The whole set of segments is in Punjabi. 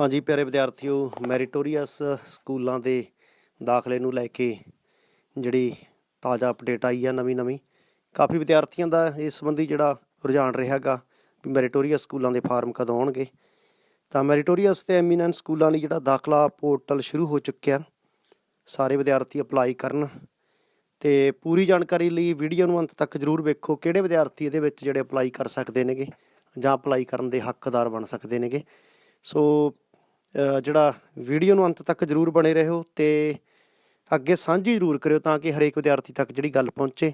ਹਾਂਜੀ, ਪਿਆਰੇ ਵਿਦਿਆਰਥੀਓ, ਮੈਰੀਟੋਰੀਅਸ ਸਕੂਲਾਂ ਦੇ ਦਾਖਲੇ ਨੂੰ ਲੈ ਕੇ ਜਿਹੜੀ ਤਾਜ਼ਾ ਅਪਡੇਟ ਆਈ ਆ ਨਵੀਂ ਨਵੀਂ, ਕਾਫੀ ਵਿਦਿਆਰਥੀਆਂ ਦਾ ਇਸ ਸੰਬੰਧੀ ਜਿਹੜਾ ਰੁਝਾਨ ਰਿਹਾਗਾ ਵੀ ਮੈਰੀਟੋਰੀਅਸ ਸਕੂਲਾਂ ਦੇ ਫਾਰਮ ਕਦੋਂ ਆਉਣਗੇ। ਤਾਂ ਮੈਰੀਟੋਰੀਅਸ ਤੇ ਐਮੀਨੈਂਟ ਸਕੂਲਾਂ ਲਈ ਜਿਹੜਾ ਦਾਖਲਾ ਪੋਰਟਲ ਸ਼ੁਰੂ ਹੋ ਚੁੱਕਿਆ, ਸਾਰੇ ਵਿਦਿਆਰਥੀ ਅਪਲਾਈ ਕਰਨ ਤੇ ਪੂਰੀ ਜਾਣਕਾਰੀ ਲਈ ਵੀਡੀਓ ਨੂੰ ਅੰਤ ਤੱਕ ਜਰੂਰ ਵੇਖੋ, ਕਿਹੜੇ ਵਿਦਿਆਰਥੀ ਇਹਦੇ ਵਿੱਚ ਜਿਹੜੇ ਅਪਲਾਈ ਕਰ ਸਕਦੇ ਨੇਗੇ ਜਾਂ ਅਪਲਾਈ ਕਰਨ ਦੇ ਹੱਕਦਾਰ ਬਣ ਸਕਦੇ ਨੇਗੇ। ਸੋ ਜਿਹੜਾ ਵੀਡੀਓ ਨੂੰ ਅੰਤ ਤੱਕ ਜਰੂਰ ਬਣੇ ਰਹੋ ਤੇ ਅੱਗੇ ਸਾਂਝੀ ਜ਼ਰੂਰ ਕਰਿਓ ਤਾਂ ਕਿ ਹਰੇਕ ਵਿਦਿਆਰਥੀ ਤੱਕ ਜਿਹੜੀ ਗੱਲ ਪਹੁੰਚੇ।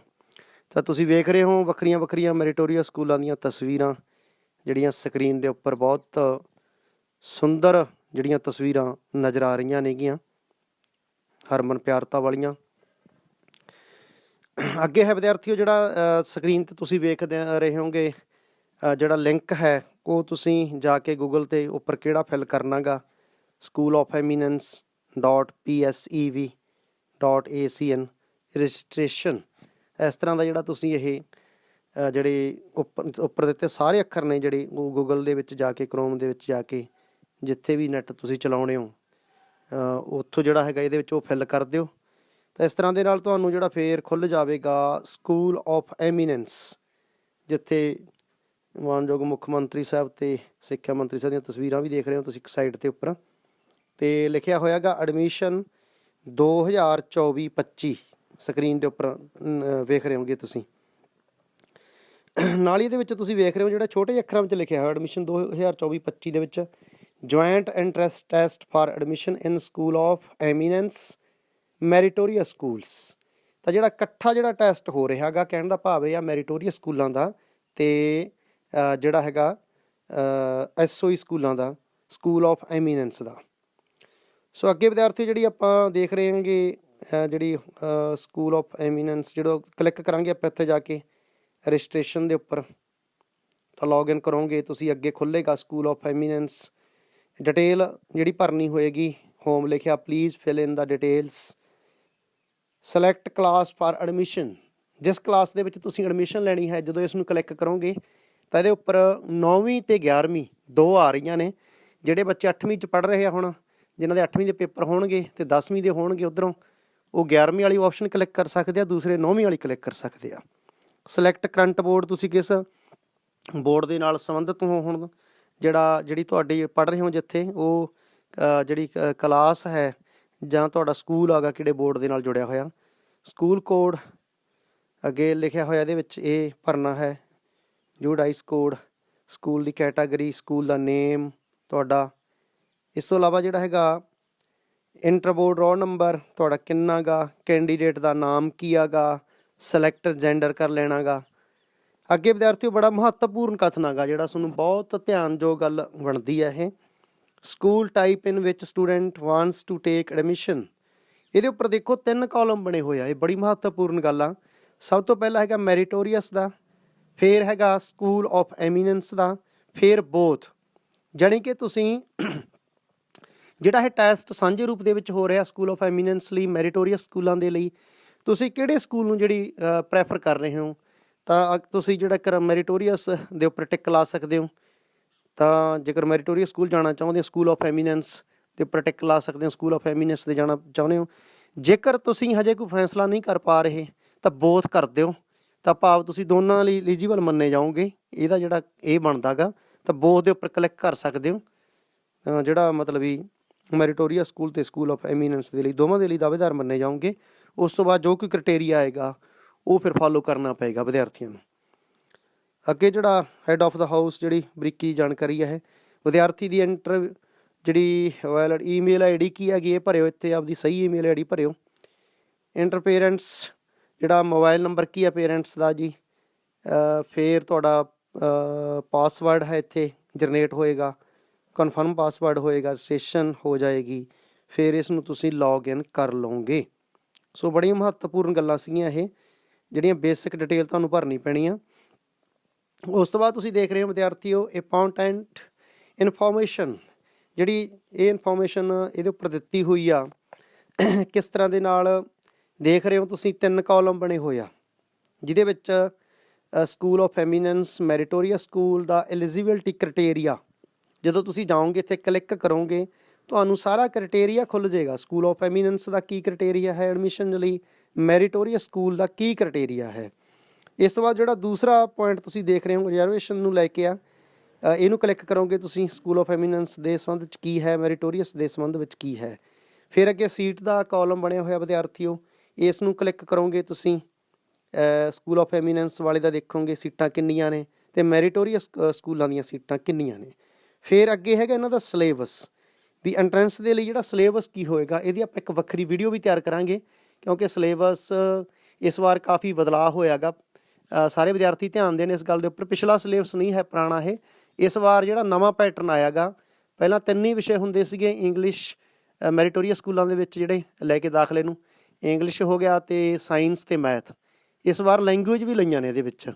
ਤਾਂ ਤੁਸੀਂ ਵੇਖ ਰਹੇ ਹੋ ਵੱਖਰੀਆਂ ਵੱਖਰੀਆਂ ਮੈਰੀਟੋਰੀਅਸ ਸਕੂਲਾਂ ਦੀਆਂ ਤਸਵੀਰਾਂ, ਜਿਹੜੀਆਂ ਸਕਰੀਨ ਦੇ ਉੱਪਰ ਬਹੁਤ ਸੁੰਦਰ ਜਿਹੜੀਆਂ ਤਸਵੀਰਾਂ ਨਜ਼ਰ ਆ ਰਹੀਆਂ ਨੇਗੀਆਂ, ਹਰਮਨ ਪਿਆਰਤਾ ਵਾਲੀਆਂ। ਅੱਗੇ ਹੈ ਵਿਦਿਆਰਥੀਓ ਜਿਹੜਾ ਸਕਰੀਨ ਤੇ ਤੁਸੀਂ ਵੇਖਦੇ ਰਹੇ ਹੋਗੇ ਜਿਹੜਾ ਲਿੰਕ ਹੈ ਉਹ ਤੁਸੀਂ ਜਾ ਕੇ ਗੂਗਲ ਤੇ ਉੱਪਰ ਕਿਹੜਾ fill ਕਰਨਾਗਾ? School of eminence .psev.acn registration ਇਸ ਤਰ੍ਹਾਂ ਦਾ ਜਿਹੜਾ ਤੁਸੀਂ ਇਹ ਜਿਹੜੇ ਉੱਪਰ ਉੱਪਰ ਦਿੱਤੇ ਸਾਰੇ ਅੱਖਰ ਨੇ ਜਿਹੜੇ ਉਹ ਗੂਗਲ ਦੇ ਵਿੱਚ ਜਾ ਕੇ ਕ੍ਰੋਮ ਦੇ ਵਿੱਚ ਜਾ ਕੇ ਜਿੱਥੇ ਵੀ ਨੈਟ ਤੁਸੀਂ ਚਲਾਉਣੇ ਹੋ ਉੱਥੋਂ ਜਿਹੜਾ ਹੈਗਾ ਇਹਦੇ ਵਿੱਚ ਉਹ ਫਿਲ ਕਰ ਦਿਓ। ਤਾਂ ਇਸ ਤਰ੍ਹਾਂ ਦੇ ਨਾਲ ਤੁਹਾਨੂੰ ਜਿਹੜਾ ਫੇਰ ਖੁੱਲ ਜਾਵੇਗਾ ਸਕੂਲ ਆਫ ਐਮੀਨੈਂਸ ਜਿੱਥੇ ਮਾਨਯੋਗ ਮੁੱਖ ਮੰਤਰੀ ਸਾਹਿਬ ਤੇ ਸਿੱਖਿਆ ਮੰਤਰੀ ਸਾਹਿਬ ਦੀਆਂ ਤਸਵੀਰਾਂ ਵੀ ਦੇਖ ਰਹੇ ਹੋ ਤੁਸੀਂ ਇੱਕ ਸਾਈਡ ਤੇ ਉੱਪਰ। ਤੇ ਲਿਖਿਆ ਹੋਇਆਗਾ ਐਡਮਿਸ਼ਨ 2024-25 ਸਕਰੀਨ ਦੇ ਉੱਪਰ ਵੇਖ ਰਹੇ ਹੋਗੇ ਤੁਸੀਂ। ਨਾਲ ਹੀ ਇਹਦੇ ਵਿੱਚ ਤੁਸੀਂ ਵੇਖ ਰਹੇ ਹੋ ਜਿਹੜਾ ਛੋਟੇ ਅੱਖਰਾਂ ਵਿੱਚ ਲਿਖਿਆ ਹੋਇਆ ਐਡਮਿਸ਼ਨ 2024-25 ਦੇ ਵਿੱਚ joint entrance test for admission in school of eminence meritorious schools ਤਾਂ ਜਿਹੜਾ ਇਕੱਠਾ ਜਿਹੜਾ ਟੈਸਟ ਹੋ ਰਿਹਾ ਹੈਗਾ ਕਹਿਣ ਦਾ ਭਾਵ ਇਹ ਆ ਮੈਰੀਟੋਰੀਅਸ ਸਕੂਲਾਂ ਦਾ, ਤੇ ਜਿਹੜਾ ਹੈਗਾ ਐਸਓਈ ਸਕੂਲਾਂ ਦਾ ਸਕੂਲ ਆਫ ਐਮੀਨੈਂਸ ਦਾ। ਸੋ ਅੱਗੇ ਵਿਦਿਆਰਥੀ ਜਿਹੜੀ ਆਪਾਂ ਦੇਖ ਰਹੇ ਹਾਂਗੇ ਜਿਹੜੀ ਸਕੂਲ ਆਫ ਐਮੀਨੈਂਸ ਜਿਹੜਾ ਕਲਿੱਕ ਕਰਾਂਗੇ ਆਪਾਂ ਇੱਥੇ ਜਾ ਕੇ ਰਜਿਸਟ੍ਰੇਸ਼ਨ ਦੇ ਉੱਪਰ। ਤਾਂ ਲੌਗਇਨ ਕਰੋਗੇ, ਤੁਸੀਂ ਅੱਗੇ ਖੁੱਲੇਗਾ ਸਕੂਲ ਆਫ ਐਮੀਨੈਂਸ ਡਿਟੇਲ ਜਿਹੜੀ ਭਰਨੀ ਹੋਏਗੀ ਹੋਮ ਲਿਖਿਆ please fill in the details select class for admission ਜਿਸ ਕਲਾਸ ਦੇ ਵਿੱਚ ਤੁਸੀਂ ਐਡਮਿਸ਼ਨ ਲੈਣੀ ਹੈ, ਜਦੋਂ ਇਸ ਨੂੰ ਕਲਿੱਕ ਕਰੋਗੇ ਤਾਂ ਇਹਦੇ ਉੱਪਰ 9ਵੀਂ ਤੇ 11ਵੀਂ ਦੋ ਆ ਰਹੀਆਂ ਨੇ ਜਿਹੜੇ ਬੱਚੇ 8ਵੀਂ ਚ ਪੜ ਰਹੇ ਆ ਹੁਣ ਜਿਨ੍ਹਾਂ ਦੇ 8ਵੀਂ ਦੇ ਪੇਪਰ ਹੋਣਗੇ ਤੇ 10ਵੀਂ ਦੇ ਹੋਣਗੇ ਉਧਰੋਂ ਉਹ 11ਵੀਂ ਵਾਲੀ ਆਪਸ਼ਨ ਕਲਿੱਕ ਕਰ ਸਕਦੇ ਆ ਦੂਸਰੇ 9ਵੀਂ ਵਾਲੀ ਕਲਿੱਕ ਕਰ ਸਕਦੇ ਆ। ਸਿਲੈਕਟ ਕਰੰਟ ਬੋਰਡ ਤੁਸੀਂ ਕਿਸ ਬੋਰਡ ਦੇ ਨਾਲ ਸੰਬੰਧਿਤ ਹੋ ਹੁਣ ਜਿਹੜਾ ਜਿਹੜੀ ਤੁਹਾਡੀ ਪੜ ਰਹੇ ਹੋ ਜਿੱਥੇ ਉਹ ਅ, ਜਿਹੜੀ ਕਲਾਸ ਹੈ ਜਾਂ ਤੁਹਾਡਾ ਸਕੂਲ ਆਗਾ ਕਿਹੜੇ ਬੋਰਡ ਦੇ ਨਾਲ ਜੁੜਿਆ ਹੋਇਆ। ਸਕੂਲ ਕੋਡ ਅੱਗੇ ਲਿਖਿਆ ਹੋਇਆ ਇਹਦੇ ਵਿੱਚ ਇਹ ਭਰਨਾ ਹੈ ਜੂਡਾਈਸ ਕੋਡ, ਸਕੂਲ ਦੀ ਕੈਟਾਗਰੀ, ਸਕੂਲ ਦਾ ਨੇਮ, ਤੁਹਾਡਾ। ਇਸ ਤੋਂ ਇਲਾਵਾ ਜਿਹੜਾ ਹੈਗਾ, ਇੰਟਰ ਬੋਰਡ ਰੋ ਨੰਬਰ, ਤੁਹਾਡਾ ਕਿੰਨਾਗਾ ਕੈਂਡੀਡੇਟ ਦਾ ਨਾਮ ਕੀ ਆਗਾ ਸਿਲੈਕਟ ਜੈਂਡਰ ਕਰ ਲੈਣਾਗਾ ਅੱਗੇ ਵਿਦਿਆਰਥੀਓ, ਬੜਾ ਮਹੱਤਵਪੂਰਨ ਕਥਨ ਹੈਗਾ ਜਿਹੜਾ ਤੁਹਾਨੂੰ ਬਹੁਤ ਧਿਆਨਯੋਗ ਗੱਲ ਬਣਦੀ ਹੈ ਇਹ। ਸਕੂਲ ਟਾਈਪ ਇਨ ਵਿੱਚ student wants to take admission ਇਹਦੇ ਉੱਪਰ ਦੇਖੋ, ਤਿੰਨ ਕਾਲਮ ਬਣੇ ਹੋਏ ਆ, ਇਹ ਬੜੀ ਮਹੱਤਵਪੂਰਨ ਗੱਲ ਆ। ਸਭ ਤੋਂ ਪਹਿਲਾਂ ਹੈਗਾ ਮੈਰੀਟੋਰੀਅਸ ਦਾ। ਫਿਰ ਹੈਗਾ ਸਕੂਲ ਆਫ ਐਮੀਨੈਂਸ ਦਾ, ਫਿਰ ਬੋਥ ਜਾਣੀ ਕਿ ਤੁਸੀਂ ਜਿਹੜਾ ਇਹ ਟੈਸਟ ਸਾਂਝੇ ਰੂਪ ਦੇ ਵਿੱਚ ਹੋ ਰਿਹਾ ਸਕੂਲ ਆਫ ਐਮੀਨੈਂਸ ਲਈ ਮੈਰੀਟੋਰੀਅਸ ਸਕੂਲਾਂ ਦੇ ਲਈ, ਤੁਸੀਂ ਕਿਹੜੇ ਸਕੂਲ ਨੂੰ ਜਿਹੜੀ ਪ੍ਰੈਫਰ ਕਰ ਰਹੇ ਹੋ? ਤਾਂ ਅ- ਤੁਸੀਂ ਜਿਹੜਾ ਕਰ ਮੈਰੀਟੋਰੀਅਸ ਦੇ ਉੱਪਰ ਟਿਕ ਲਾ ਸਕਦੇ ਹੋ। ਤਾਂ ਜੇਕਰ ਮੈਰੀਟੋਰੀਅਸ ਸਕੂਲ ਜਾਣਾ ਚਾਹੁੰਦੇ ਹੋ ਸਕੂਲ ਆਫ ਐਮੀਨੈਂਸ ਦੇ ਉੱਪਰ ਟਿਕ ਲਾ ਸਕਦੇ ਹੋ ਸਕੂਲ ਆਫ ਐਮੀਨੈਂਸ ਦੇ ਜਾਣਾ ਚਾਹੁੰਦੇ ਹੋ। ਜੇਕਰ ਤੁਸੀਂ ਹਜੇ ਕੋਈ ਫੈਸਲਾ ਨਹੀਂ ਕਰ ਪਾ ਰਹੇ, ਤਾਂ ਬੋਥ ਕਰ ਦਿਓ। ਤਾਂ ਭਾਵ ਤੁਸੀਂ ਦੋਨਾਂ ਲਈ ਐਲੀਜੀਬਲ ਮੰਨੇ ਜਾਓਗੇ। ਇਹਦਾ ਜਿਹੜਾ ਇਹ ਬਣਦਾਗਾ, ਤਾਂ ਬੋਥ ਦੇ ਉੱਪਰ ਕਲਿੱਕ ਕਰ ਸਕਦੇ ਹੋ। ਜਿਹੜਾ ਮਤਲਬ ਵੀ ਮੈਰੀਟੋਰੀਆ ਸਕੂਲ ਤੇ ਸਕੂਲ ਆਫ ਐਮੀਨੈਂਸ ਦੇ ਲਈ ਦੋਵਾਂ ਦੇ ਲਈ ਦਾਅਵੇਦਾਰ ਮੰਨੇ ਜਾਓਗੇ। ਉਸ ਤੋਂ ਬਾਅਦ ਜੋ ਕੋਈ ਕ੍ਰਾਈਟੇਰੀਆ ਆਏਗਾ, ਉਹ ਫਿਰ ਫਾਲੋ ਕਰਨਾ ਪਏਗਾ ਵਿਦਿਆਰਥੀਆਂ ਨੂੰ। ਅੱਗੇ ਜਿਹੜਾ ਹੈੱਡ ਆਫ ਦਾ ਹਾਊਸ ਜਿਹੜੀ ਬਰੀਕੀ ਜਾਣਕਾਰੀ ਹੈ, ਵਿਦਿਆਰਥੀ ਦੀ ਐਂਟਰ ਜਿਹੜੀ ਵੈਲਿਡ ਈਮੇਲ ਆਈਡੀ ਕੀ ਹੈਗੀ, ਇਹ ਭਰਿਓ ਇੱਥੇ, ਆਪਦੀ ਸਹੀ ਈਮੇਲ ਆਈਡੀ ਭਰਿਓ। ਇੰਟਰ ਪੇਰੈਂਟਸ ਜਿਹੜਾ ਮੋਬਾਈਲ ਨੰਬਰ ਕੀ ਹੈ ਪੇਰੈਂਟਸ ਦਾ ਜੀ? ਅ, ਫਿਰ ਤੁਹਾਡਾ ਪਾਸਵਰਡ ਹੈ ਇੱਥੇ ਜਨਰੇਟ ਹੋਏਗਾ। ਕਨਫਰਮ ਪਾਸਵਰਡ ਹੋਏਗਾ ਸੈਸ਼ਨ ਹੋ ਜਾਏਗੀ। ਫਿਰ ਇਸ ਨੂੰ ਤੁਸੀਂ ਲੌਗਇਨ ਕਰ ਲਓਗੇ। ਸੋ ਬੜੀਆਂ ਮਹੱਤਵਪੂਰਨ ਗੱਲਾਂ ਸੀਗੀਆਂ ਇਹ ਜਿਹੜੀਆਂ ਬੇਸਿਕ ਡਿਟੇਲ ਤੁਹਾਨੂੰ ਭਰਨੀ ਪੈਣੀ ਆ ਉਸ ਤੋਂ ਬਾਅਦ ਤੁਸੀਂ ਦੇਖ ਰਹੇ ਹੋ ਵਿਦਿਆਰਥੀਓ ਇੰਪੋਰਟੈਂਟ ਇਨਫੋਰਮੇਸ਼ਨ ਜਿਹੜੀ ਇਹ ਇਨਫੋਰਮੇਸ਼ਨ ਇਹਦੇ ਉੱਪਰ ਦਿੱਤੀ ਹੋਈ ਆ ਕਿਸ ਤਰ੍ਹਾਂ ਦੇ ਨਾਲ ਦੇਖ ਰਹੇ ਹੋ ਤੁਸੀਂ ਤਿੰਨ ਕਾਲਮ ਬਣੇ ਹੋਏ ਆ, ਜਿਹਦੇ ਵਿੱਚ school of eminence meritorious school the eligibility criteria ਜਦੋਂ ਤੁਸੀਂ ਜਾਓਗੇ, ਇੱਥੇ ਕਲਿੱਕ ਕਰੋਗੇ, ਤੁਹਾਨੂੰ ਸਾਰਾ ਕ੍ਰਾਈਟੇਰੀਆ ਖੁੱਲ ਜਾਏਗਾ। ਸਕੂਲ ਆਫ ਐਮੀਨੈਂਸ ਦਾ ਕੀ ਕ੍ਰਾਈਟੇਰੀਆ ਹੈ ਐਡਮਿਸ਼ਨ ਲਈ? ਮੈਰੀਟੋਰੀਅਸ ਸਕੂਲ ਦਾ ਕੀ ਕ੍ਰਾਈਟੇਰੀਆ ਹੈ? ਇਸ ਤੋਂ ਬਾਅਦ ਜਿਹੜਾ ਦੂਸਰਾ ਪੁਆਇੰਟ ਤੁਸੀਂ ਦੇਖ ਰਹੇ ਹੋ ਰਿਜ਼ਰਵੇਸ਼ਨ ਨੂੰ ਲੈ ਕੇ ਆ ਇਹਨੂੰ ਕਲਿੱਕ ਕਰੋਗੇ ਤੁਸੀਂ ਸਕੂਲ ਆਫ ਐਮੀਨੈਂਸ ਦੇ ਸੰਬੰਧ ਵਿੱਚ ਕੀ ਹੈ? ਮੈਰੀਟੋਰੀਅਸ ਦੇ ਸੰਬੰਧ ਵਿੱਚ ਕੀ ਹੈ? ਫਿਰ ਅੱਗੇ ਸੀਟ ਦਾ ਕਾਲਮ ਬਣਿਆ ਹੋਇਆ, ਵਿਦਿਆਰਥੀਓ। ਇਸ ਨੂੰ ਕਲਿੱਕ ਕਰੋਗੇ ਤੁਸੀਂ ਸਕੂਲ ਆਫ ਐਮੀਨੈਂਸ ਵਾਲੇ ਦਾ ਦੇਖੋਗੇ ਸੀਟਾਂ ਕਿੰਨੀਆਂ ਨੇ ਤੇ ਮੈਰੀਟੋਰੀਅਸ ਸਕੂਲਾਂ ਦੀਆਂ ਸੀਟਾਂ ਕਿੰਨੀਆਂ ਨੇ। ਫਿਰ ਅੱਗੇ ਹੈਗਾ ਇਹਨਾਂ ਦਾ ਸਿਲੇਬਸ ਵੀ ਐਂਟਰੈਂਸ ਦੇ ਲਈ ਜਿਹੜਾ ਸਿਲੇਬਸ ਕੀ ਹੋਏਗਾ ਇਹਦੀ ਆਪਾਂ ਇੱਕ ਵੱਖਰੀ ਵੀਡੀਓ ਵੀ ਤਿਆਰ ਕਰਾਂਗੇ ਕਿਉਂਕਿ ਸਿਲੇਬਸ ਇਸ ਵਾਰ ਕਾਫੀ ਬਦਲਾਅ ਹੋਇਆਗਾ। ਅ, ਸਾਰੇ ਵਿਦਿਆਰਥੀ ਧਿਆਨ ਦੇਣ ਇਸ ਗੱਲ ਦੇ ਉੱਪਰ ਪਿਛਲਾ ਸਿਲੇਬਸ ਨਹੀਂ ਹੈ ਪੁਰਾਣਾ ਇਹ। ਇਸ ਵਾਰ ਜਿਹੜਾ ਨਵਾਂ ਪੈਟਰਨ ਆਇਆਗਾ ਪਹਿਲਾਂ ਤਿੰਨ ਹੀ ਵਿਸ਼ੇ ਹੁੰਦੇ ਸੀਗੇ ਇੰਗਲਿਸ਼ ਮੈਰੀਟੋਰੀਅਸ ਸਕੂਲਾਂ ਦੇ ਵਿੱਚ ਜਿਹੜੇ ਲੈ ਕੇ ਦਾਖਲੇ ਨੂੰ। ਇੰਗਲਿਸ਼ ਹੋ ਗਿਆ ਤੇ ਸਾਇੰਸ ਤੇ ਮੈਥ ਇਸ ਵਾਰ ਲੈਂਗੁਏਜ ਵੀ ਲਈਆਂ ਨੇ ਇਹਦੇ ਵਿੱਚ।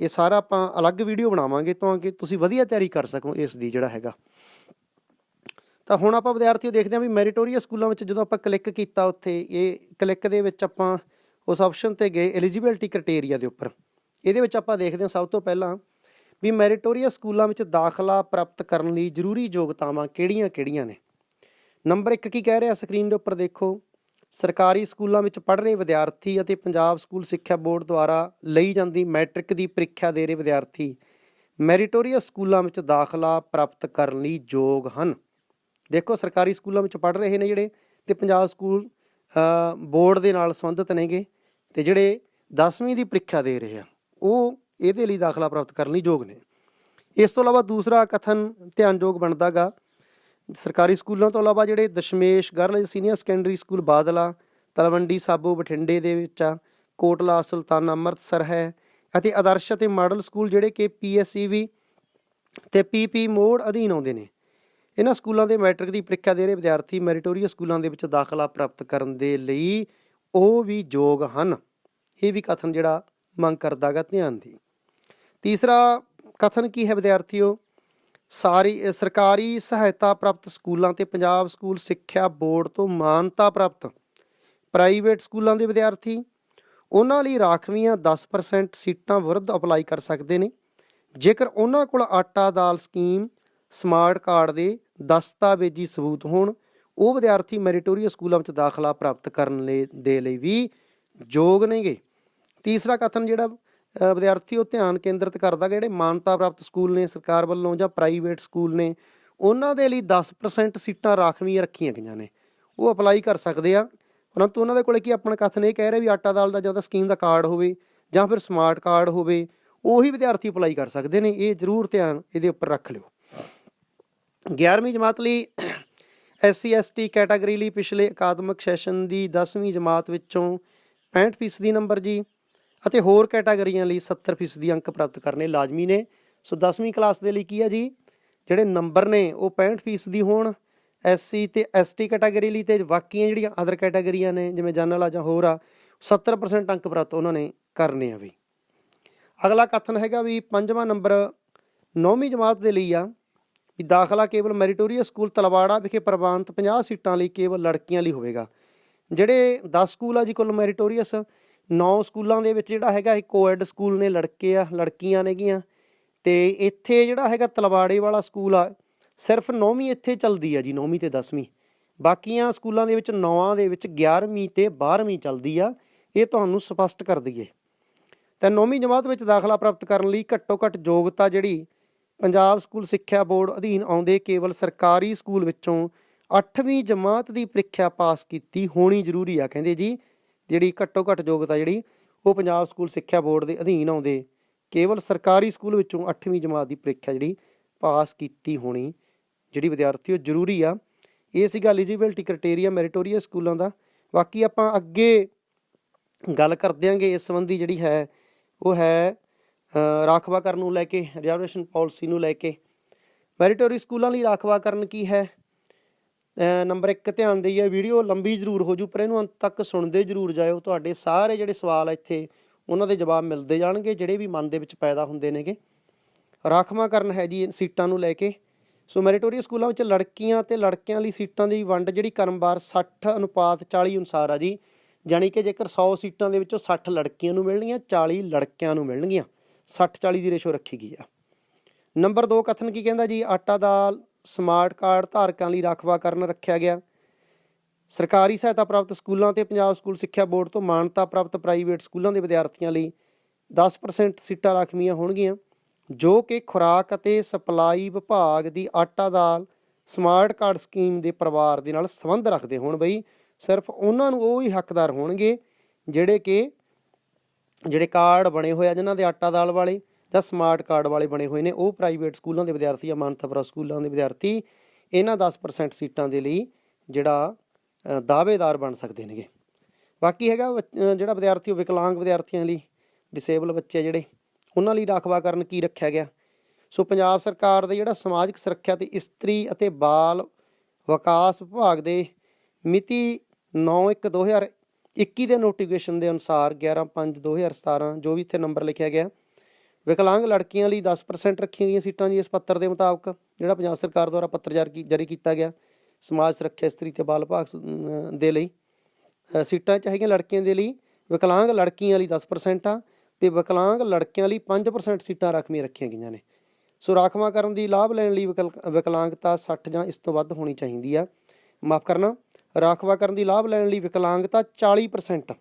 ਇਹ ਸਾਰਾ ਆਪਾਂ ਅਲੱਗ ਵੀਡੀਓ ਬਣਾਵਾਂਗੇ ਤਾਂ ਕਿ ਤੁਸੀਂ ਵਧੀਆ ਤਿਆਰੀ ਕਰ ਸਕੋ ਇਸ ਦੀ ਜਿਹੜਾ ਹੈਗਾ। ਤਾਂ ਹੁਣ ਆਪਾਂ ਵਿਦਿਆਰਥੀਓ ਦੇਖਦੇ ਹਾਂ ਵੀ ਮੈਰੀਟੋਰੀਅਸ ਸਕੂਲਾਂ ਵਿੱਚ ਜਦੋਂ ਆਪਾਂ ਕਲਿੱਕ ਕੀਤਾ ਉੱਥੇ, ਇਹ ਕਲਿੱਕ ਦੇ ਵਿੱਚ ਆਪਾਂ ਉਸ ਆਪਸ਼ਨ ਤੇ ਗਏ ਐਲੀਜੀਬਿਲਟੀ ਕ੍ਰਾਈਟੇਰੀਆ ਦੇ ਉੱਪਰ। ਇਹਦੇ ਵਿੱਚ ਆਪਾਂ ਦੇਖਦੇ ਹਾਂ ਸਭ ਤੋਂ ਪਹਿਲਾਂ ਵੀ ਮੈਰੀਟੋਰੀਅਸ ਸਕੂਲਾਂ ਵਿੱਚ ਦਾਖਲਾ ਪ੍ਰਾਪਤ ਕਰਨ ਲਈ ਜ਼ਰੂਰੀ ਯੋਗਤਾਵਾਂ ਕਿਹੜੀਆਂ-ਕਿਹੜੀਆਂ ਨੇ। ਨੰਬਰ 1 ਕੀ ਕਹਿ ਰਿਹਾ ਸਕਰੀਨ ਦੇ ਉੱਪਰ ਦੇਖੋ। ਸਰਕਾਰੀ ਸਕੂਲਾਂ ਵਿੱਚ ਪੜ੍ਹ ਰਹੇ ਵਿਦਿਆਰਥੀ ਅਤੇ ਪੰਜਾਬ ਸਕੂਲ ਸਿੱਖਿਆ ਬੋਰਡ ਦੁਆਰਾ ਲਈ ਜਾਂਦੀ ਮੈਟ੍ਰਿਕ ਦੀ ਪ੍ਰੀਖਿਆ ਦੇ ਰਹੇ ਵਿਦਿਆਰਥੀ ਮੈਰੀਟੋਰੀਅਸ ਸਕੂਲਾਂ ਵਿੱਚ ਦਾਖਲਾ ਪ੍ਰਾਪਤ ਕਰਨ ਲਈ ਯੋਗ ਹਨ। ਦੇਖੋ, ਸਰਕਾਰੀ ਸਕੂਲਾਂ ਵਿੱਚ ਪੜ੍ਹ ਰਹੇ ਨੇ ਜਿਹੜੇ ਤੇ ਪੰਜਾਬ ਸਕੂਲ ਬੋਰਡ ਦੇ ਨਾਲ ਸੰਬੰਧਿਤ ਨੇਗੇ ਤੇ ਜਿਹੜੇ 10ਵੀਂ ਦੀ ਪ੍ਰੀਖਿਆ ਦੇ ਰਹੇ ਆ, ਉਹ ਇਹਦੇ ਲਈ ਦਾਖਲਾ ਪ੍ਰਾਪਤ ਕਰਨ ਲਈ ਯੋਗ ਨੇ। ਇਸ ਤੋਂ ਇਲਾਵਾ ਦੂਸਰਾ ਕਥਨ ਧਿਆਨਯੋਗ ਬਣਦਾਗਾ ਸਰਕਾਰੀ ਸਕੂਲਾਂ ਤੋਂ ਇਲਾਵਾ ਜਿਹੜੇ Dashmesh girl senior secondary school Badala, Talwandi Sabo ਬਠਿੰਡੇ ਦੇ ਵਿੱਚ ਆ, ਕੋਟਲਾ, ਸੁਲਤਾਨਾ, ਅੰਮ੍ਰਿਤਸਰ ਹੈ ਅਤੇ ਆਦਰਸ਼ ਅਤੇ ਮਾਡਲ ਸਕੂਲ ਜਿਹੜੇ ਕਿ ਪੀਐਸਈਵੀ ਤੇ ਪੀਪੀ ਮੋੜ ਅਧੀਨ ਆਉਂਦੇ ਨੇ। ਇਹਨਾਂ ਸਕੂਲਾਂ ਦੇ ਮੈਟ੍ਰਿਕ ਦੀ ਪ੍ਰੀਖਿਆ ਦੇ ਰਹੇ ਵਿਦਿਆਰਥੀ ਮੈਰੀਟੋਰੀਅਸ ਸਕੂਲਾਂ ਦੇ ਵਿੱਚ ਦਾਖਲਾ ਪ੍ਰਾਪਤ ਕਰਨ ਦੇ ਲਈ ਉਹ ਵੀ ਯੋਗ ਹਨ। ਇਹ ਵੀ ਕਥਨ ਜਿਹੜਾ ਮੰਗ ਕਰਦਾਗਾ ਧਿਆਨ ਦੀ। ਤੀਸਰਾ ਕਥਨ ਕੀ ਹੈ ਵਿਦਿਆਰਥੀਓ? ਸਾਰੀ ਸਰਕਾਰੀ ਸਹਾਇਤਾ ਪ੍ਰਾਪਤ ਸਕੂਲਾਂ ਤੇ ਪੰਜਾਬ ਸਕੂਲ ਸਿੱਖਿਆ ਬੋਰਡ ਤੋਂ ਮਾਨਤਾ ਪ੍ਰਾਪਤ ਪ੍ਰਾਈਵੇਟ ਸਕੂਲਾਂ ਦੇ ਵਿਦਿਆਰਥੀ, ਉਹਨਾਂ ਲਈ ਰਾਖਵੀਆਂ 10% ਸੀਟਾਂ ਵਿਰੁੱਧ ਅਪਲਾਈ ਕਰ ਸਕਦੇ ਨੇ। ਜੇਕਰ ਉਹਨਾਂ ਕੋਲ ਆਟਾ ਦਾਲ ਸਕੀਮ, ਸਮਾਰਟ ਕਾਰਡ ਦੇ ਦਸਤਾਵੇਜ਼ੀ ਸਬੂਤ ਹੋਣ, ਉਹ ਵਿਦਿਆਰਥੀ ਮੈਰੀਟੋਰੀਅਸ ਸਕੂਲਾਂ ਵਿੱਚ ਦਾਖਲਾ ਪ੍ਰਾਪਤ ਕਰਨ ਲਈ, ਦੇ ਲਈ ਵੀ ਯੋਗ ਨੇਗੇ। ਤੀਸਰਾ ਕਥਨ ਜਿਹੜਾ ਵਿਦਿਆਰਥੀ ਉਹ ਧਿਆਨ ਕੇਂਦਰਿਤ ਕਰਦਾ ਜਿਹੜੇ ਮਾਨਤਾ ਪ੍ਰਾਪਤ ਸਕੂਲ ਨੇ, ਸਰਕਾਰ ਵੱਲੋਂ ਜਾਂ ਪ੍ਰਾਈਵੇਟ ਸਕੂਲ ਨੇ, ਉਹਨਾਂ ਦੇ ਲਈ 10% ਸੀਟਾਂ ਰਾਖਵੀਆਂ ਰੱਖੀਆਂ ਗਈਆਂ ਨੇ। ਉਹ ਅਪਲਾਈ ਕਰ ਸਕਦੇ ਆ, ਪਰੰਤੂ ਉਹਨਾਂ ਦੇ ਕੋਲੇ ਕੀ ਆਪਣਾ ਕਥਨ ਇਹ ਕਹਿ ਰਿਹਾ ਵੀ ਆਟਾ ਦਾਲ ਦਾ ਜਾਂ ਤਾਂ ਸਕੀਮ ਦਾ ਕਾਰਡ ਹੋਵੇ ਜਾਂ ਫਿਰ ਸਮਾਰਟ ਕਾਰਡ ਹੋਵੇ, ਉਹੀ ਵਿਦਿਆਰਥੀ ਅਪਲਾਈ ਕਰ ਸਕਦੇ ਨੇ, ਇਹ ਜ਼ਰੂਰ ਧਿਆਨ ਇਹਦੇ ਉੱਪਰ ਰੱਖ ਲਿਓ। 11ਵੀਂ ਜਮਾਤ ਲਈ ਐਸਸੀ ਐਸਟੀ ਕੈਟਾਗਰੀ ਲਈ ਪਿਛਲੇ ਅਕਾਦਮਿਕ ਸੈਸ਼ਨ ਦੀ 10ਵੀਂ ਜਮਾਤ ਵਿੱਚੋਂ 65% ਦੀ ਨੰਬਰ ਜੀ ਅਤੇ ਹੋਰ ਕੈਟਾਗਰੀਆਂ ਲਈ 70% ਅੰਕ ਪ੍ਰਾਪਤ ਕਰਨੇ ਲਾਜ਼ਮੀ ਨੇ। ਸੋ 10ਵੀਂ ਕਲਾਸ ਦੇ ਲਈ ਕੀ ਹੈ ਜੀ? ਜਿਹੜੇ ਨੰਬਰ ਨੇ ਉਹ 65% ਦੀ ਹੋਣ। ਐਸਸੀ ਤੇ ਐਸਟੀ ਕੈਟਾਗਰੀ ਲਈ ਤੇ ਬਾਕੀਆਂ ਜਿਹੜੀਆਂ ਅਦਰ ਕੈਟਾਗਰੀਆਂ ਨੇ, ਜਿਵੇਂ ਜਨਰਲ ਆ ਜਾਂ ਹੋਰ ਆ 70% ਅੰਕ ਪ੍ਰਾਪਤ ਉਹਨਾਂ ਨੇ ਕਰਨੇ ਆ ਵੀ। ਅਗਲਾ ਕਥਨ ਹੈਗਾ ਵੀ ਪੰਜਵਾਂ ਨੰਬਰ 9ਵੀਂ ਜਮਾਤ ਦੇ ਲਈ ਆ, ਵੀ ਦਾਖਲਾ ਕੇਵਲ ਮੈਰੀਟੋਰੀਅਸ ਸਕੂਲ ਤਲਵਾੜਾ ਵਿਖੇ ਪ੍ਰਬੰਧਤ 50 ਸੀਟਾਂ ਲਈ ਕੇਵਲ ਲੜਕੀਆਂ ਲਈ ਹੋਵੇਗਾ। ਜਿਹੜੇ 10 ਸਕੂਲ ਆ ਜੀ ਕੁੱਲ ਮੈਰੀਟੋਰੀਅਸ ਨੌ ਸਕੂਲਾਂ ਦੇ ਵਿੱਚ ਜਿਹੜਾ ਹੈਗਾ ਇਹ ਕੋਐਡ ਸਕੂਲ ਨੇ ਲੜਕੇ ਆ, ਲੜਕੀਆਂ ਨੇਗੀਆਂ। ਤੇ ਇੱਥੇ ਜਿਹੜਾ ਹੈਗਾ ਤਲਵਾੜੇ ਵਾਲਾ ਸਕੂਲ ਆ, ਸਿਰਫ 9ਵੀਂ ਇੱਥੇ ਚੱਲਦੀ ਆ ਜੀ 9ਵੀਂ ਤੇ 10ਵੀਂ ਬਾਕੀਆਂ ਸਕੂਲਾਂ ਦੇ ਵਿੱਚ 9ਾਂ ਦੇ ਵਿੱਚ 11ਵੀਂ ਤੇ 12ਵੀਂ ਚੱਲਦੀ ਆ, ਇਹ ਤੁਹਾਨੂੰ ਸਪਸ਼ਟ ਕਰ ਦਈਏ। ਤਾਂ 9ਵੀਂ ਜਮਾਤ ਵਿੱਚ ਦਾਖਲਾ ਪ੍ਰਾਪਤ ਕਰਨ ਲਈ ਘੱਟੋ ਘੱਟ ਯੋਗਤਾ ਜਿਹੜੀ ਪੰਜਾਬ ਸਕੂਲ ਸਿੱਖਿਆ ਬੋਰਡ ਅਧੀਨ ਆਉਂਦੇ ਕੇਵਲ ਸਰਕਾਰੀ ਸਕੂਲ ਵਿੱਚੋਂ 8ਵੀਂ ਜਮਾਤ ਦੀ ਪ੍ਰੀਖਿਆ ਪਾਸ ਕੀਤੀ ਹੋਣੀ ਜ਼ਰੂਰੀ ਆ, ਕਹਿੰਦੇ ਜੀ। ਜਿਹੜੀ ਘੱਟੋ ਘੱਟ ਯੋਗਤਾ ਜਿਹੜੀ ਉਹ ਪੰਜਾਬ ਸਕੂਲ ਸਿੱਖਿਆ ਬੋਰਡ ਦੇ ਅਧੀਨ ਆਉਂਦੇ। ਕੇਵਲ ਸਰਕਾਰੀ ਸਕੂਲ ਵਿੱਚੋਂ 8ਵੀਂ ਜਮਾਤ ਦੀ ਪ੍ਰੀਖਿਆ ਜਿਹੜੀ ਪਾਸ ਕੀਤੀ ਹੋਣੀ ਜਿਹੜੀ ਵਿਦਿਆਰਥੀ ਉਹ ਜ਼ਰੂਰੀ ਆ। ਇਹ ਸੀਗਾ ਐਲੀਜੀਬਿਲਟੀ ਕ੍ਰਾਈਟੇਰੀਆ ਮੈਰੀਟੋਰੀਅਸ ਸਕੂਲਾਂ ਦਾ। ਬਾਕੀ ਆਪਾਂ ਅੱਗੇ ਗੱਲ ਕਰਦੇ ਦਿਆਂਗੇ ਇਸ ਸੰਬੰਧੀ ਜਿਹੜੀ ਹੈ ਉਹ ਹੈ ਅ, ਰਾਖਵਾਂਕਰਨ ਨੂੰ ਲੈ ਕੇ ਰਿਜ਼ਰਵੇਸ਼ਨ ਪਾਲਿਸੀ ਨੂੰ ਲੈ ਕੇ। ਮੈਰੀਟੋਰੀ ਸਕੂਲਾਂ ਲਈ ਰਾਖਵਾਂਕਰਨ ਕੀ ਹੈ? ਨੰਬਰ 1 ਧਿਆਨ ਦੇਈਏ ਵੀਡੀਓ ਲੰਬੀ ਜ਼ਰੂਰ ਹੋ ਜੂ, ਪਰ ਇਹਨੂੰ ਅੰਤ ਤੱਕ ਸੁਣਦੇ ਜ਼ਰੂਰ ਜਾਇਓ। ਤੁਹਾਡੇ ਸਾਰੇ ਜਿਹੜੇ ਸਵਾਲ ਆ ਇੱਥੇ, ਉਹਨਾਂ ਦੇ ਜਵਾਬ ਮਿਲਦੇ ਜਾਣਗੇ, ਜਿਹੜੇ ਵੀ ਮਨ ਦੇ ਵਿੱਚ ਪੈਦਾ ਹੁੰਦੇ ਨੇਗੇ। ਰਾਖਵਾਂਕਰਨ ਹੈ ਜੀ ਸੀਟਾਂ ਨੂੰ ਲੈ ਕੇ। ਸੋ ਮੈਰੀਟੋਰੀ ਸਕੂਲਾਂ ਵਿੱਚ ਲੜਕੀਆਂ ਤੇ ਲੜਕਿਆਂ ਲਈ ਸੀਟਾਂ ਦੀ ਵੰਡ ਜਿਹੜੀ ਕਰਮਵਾਰ 60 ਅਨੁਪਾਤ 40 ਅਨੁਸਾਰ ਆ ਜੀ। ਜਾਣੀ ਕਿ ਜੇਕਰ 100 ਸੀਟਾਂ ਦੇ ਵਿੱਚੋਂ 60 ਲੜਕੀਆਂ ਨੂੰ ਮਿਲਣਗੀਆਂ 40 ਲੜਕਿਆਂ ਨੂੰ ਮਿਲਣਗੀਆਂ। 60 40 ਦੀ ਰੇਸ਼ੋ ਰੱਖੀ ਗਈ ਆ। ਨੰਬਰ 2 ਕਥਨ ਕੀ ਕਹਿੰਦਾ ਜੀ? ਆਟਾ ਦਾਲ ਸਮਾਰਟ ਕਾਰਡ ਧਾਰਕਾਂ ਲਈ ਰਾਖਵਾ ਕਰਨ ਰੱਖਿਆ ਗਿਆ। ਸਰਕਾਰੀ ਸਹਾਇਤਾ ਪ੍ਰਾਪਤ ਸਕੂਲਾਂ ਤੇ ਪੰਜਾਬ ਸਕੂਲ ਸਿੱਖਿਆ ਬੋਰਡ ਤੋਂ ਮਾਨਤਾ ਪ੍ਰਾਪਤ ਪ੍ਰਾਈਵੇਟ ਸਕੂਲਾਂ ਦੇ ਵਿਦਿਆਰਥੀਆਂ ਲਈ 10% ਸੀਟਾਂ ਰਾਖਵੀਆਂ ਹੋਣਗੀਆਂ, ਜੋ ਕਿ ਖੁਰਾਕ ਅਤੇ ਸਪਲਾਈ ਵਿਭਾਗ ਦੀ ਆਟਾ ਦਾਲ ਸਮਾਰਟ ਕਾਰਡ ਸਕੀਮ ਦੇ ਪਰਿਵਾਰ ਦੇ ਨਾਲ ਸੰਬੰਧ ਰੱਖਦੇ ਹੋਣ ਬਈ। ਸਿਰਫ ਉਹਨਾਂ ਨੂੰ ਉਹ ਹੀ ਹੱਕਦਾਰ ਹੋਣਗੇ ਜਿਹੜੇ ਕਿ, ਜਿਹੜੇ ਕਾਰਡ ਬਣੇ ਹੋਏ ਆ ਜਿਨ੍ਹਾਂ ਦੇ ਆਟਾ ਦਾਲ ਵਾਲੇ। ਜਾਂ ਸਮਾਰਟ ਕਾਰਡ ਵਾਲੇ ਬਣੇ ਹੋਏ ਨੇ, ਉਹ ਪ੍ਰਾਈਵੇਟ ਸਕੂਲਾਂ ਦੇ ਵਿਦਿਆਰਥੀ ਜਾਂ ਮਾਨਤਾ ਸਕੂਲਾਂ ਦੇ ਵਿਦਿਆਰਥੀ, ਇਹਨਾਂ 10% ਸੀਟਾਂ ਦੇ ਲਈ ਜਿਹੜਾ ਦਾਅਵੇਦਾਰ ਬਣ ਸਕਦੇ ਨੇਗੇ। ਬਾਕੀ ਹੈਗਾ ਬੱਚ- ਜਿਹੜਾ ਵਿਦਿਆਰਥੀ, ਉਹ ਵਿਕਲਾਂਗ ਵਿਦਿਆਰਥੀਆਂ ਲਈ ਡਿਸੇਬਲ ਬੱਚੇ ਜਿਹੜੇ, ਉਹਨਾਂ ਲਈ ਰਾਖਵਾਂਕਰਨ ਕੀ ਰੱਖਿਆ ਗਿਆ? ਸੋ ਪੰਜਾਬ ਸਰਕਾਰ ਦੇ ਜਿਹੜਾ ਸਮਾਜਿਕ ਸੁਰੱਖਿਆ ਤੇ ਇਸਤਰੀ ਅਤੇ ਬਾਲ ਵਿਕਾਸ ਵਿਭਾਗ ਦੇ ਮਿਤੀ 9/1/2021 ਦੇ ਨੋਟੀਫਿਕੇਸ਼ਨ ਦੇ ਅਨੁਸਾਰ 11/5/2017 ਜੋ ਵੀ ਇੱਥੇ ਨੰਬਰ ਲਿਖਿਆ ਗਿਆ ਵਿਕਲਾਂਗ ਲੜਕੀਆਂ ਲਈ 10% ਰੱਖੀਆਂ ਗਈਆਂ ਸੀਟਾਂ ਜੀ ਇਸ ਪੱਤਰ ਦੇ ਮੁਤਾਬਕ, ਜਿਹੜਾ ਪੰਜਾਬ ਸਰਕਾਰ ਦੁਆਰਾ ਪੱਤਰ ਜਾਰੀ ਜਾਰੀ ਕੀਤਾ ਗਿਆ ਸਮਾਜ ਸੁਰੱਖਿਆ ਇਸਤਰੀ ਤੇ ਬਾਲ ਵਿਭਾਗ ਦੇ ਲਈ। ਸੀਟਾਂ ਚਾਹੀਦੀਆਂ ਲੜਕੀਆਂ ਦੇ ਲਈ ਵਿਕਲਾਂਗ ਲੜਕੀਆਂ ਲਈ 10% ਆ ਤੇ ਵਿਕਲਾਂਗ ਲੜਕਿਆਂ ਲਈ 5% ਸੀਟਾਂ ਰਾਖਵੀਆਂ ਰੱਖੀਆਂ ਗਈਆਂ ਨੇ। ਸੋ ਰਾਖਵਾਂਕਰਨ ਦੀ ਲਾਭ ਲੈਣ ਲਈ ਵਿਕਲ- ਵਿਕਲਾਂਗਤਾ 60 ਜਾਂ ਇਸ ਤੋਂ ਵੱਧ ਹੋਣੀ ਚਾਹੀਦੀ ਆ। ਮਾਫ ਕਰਨਾ ਰਾਖਵਾਂਕਰਨ ਦੀ ਲਾਭ ਲੈਣ ਲਈ ਵਿਕਲਾਂਗਤਾ 40%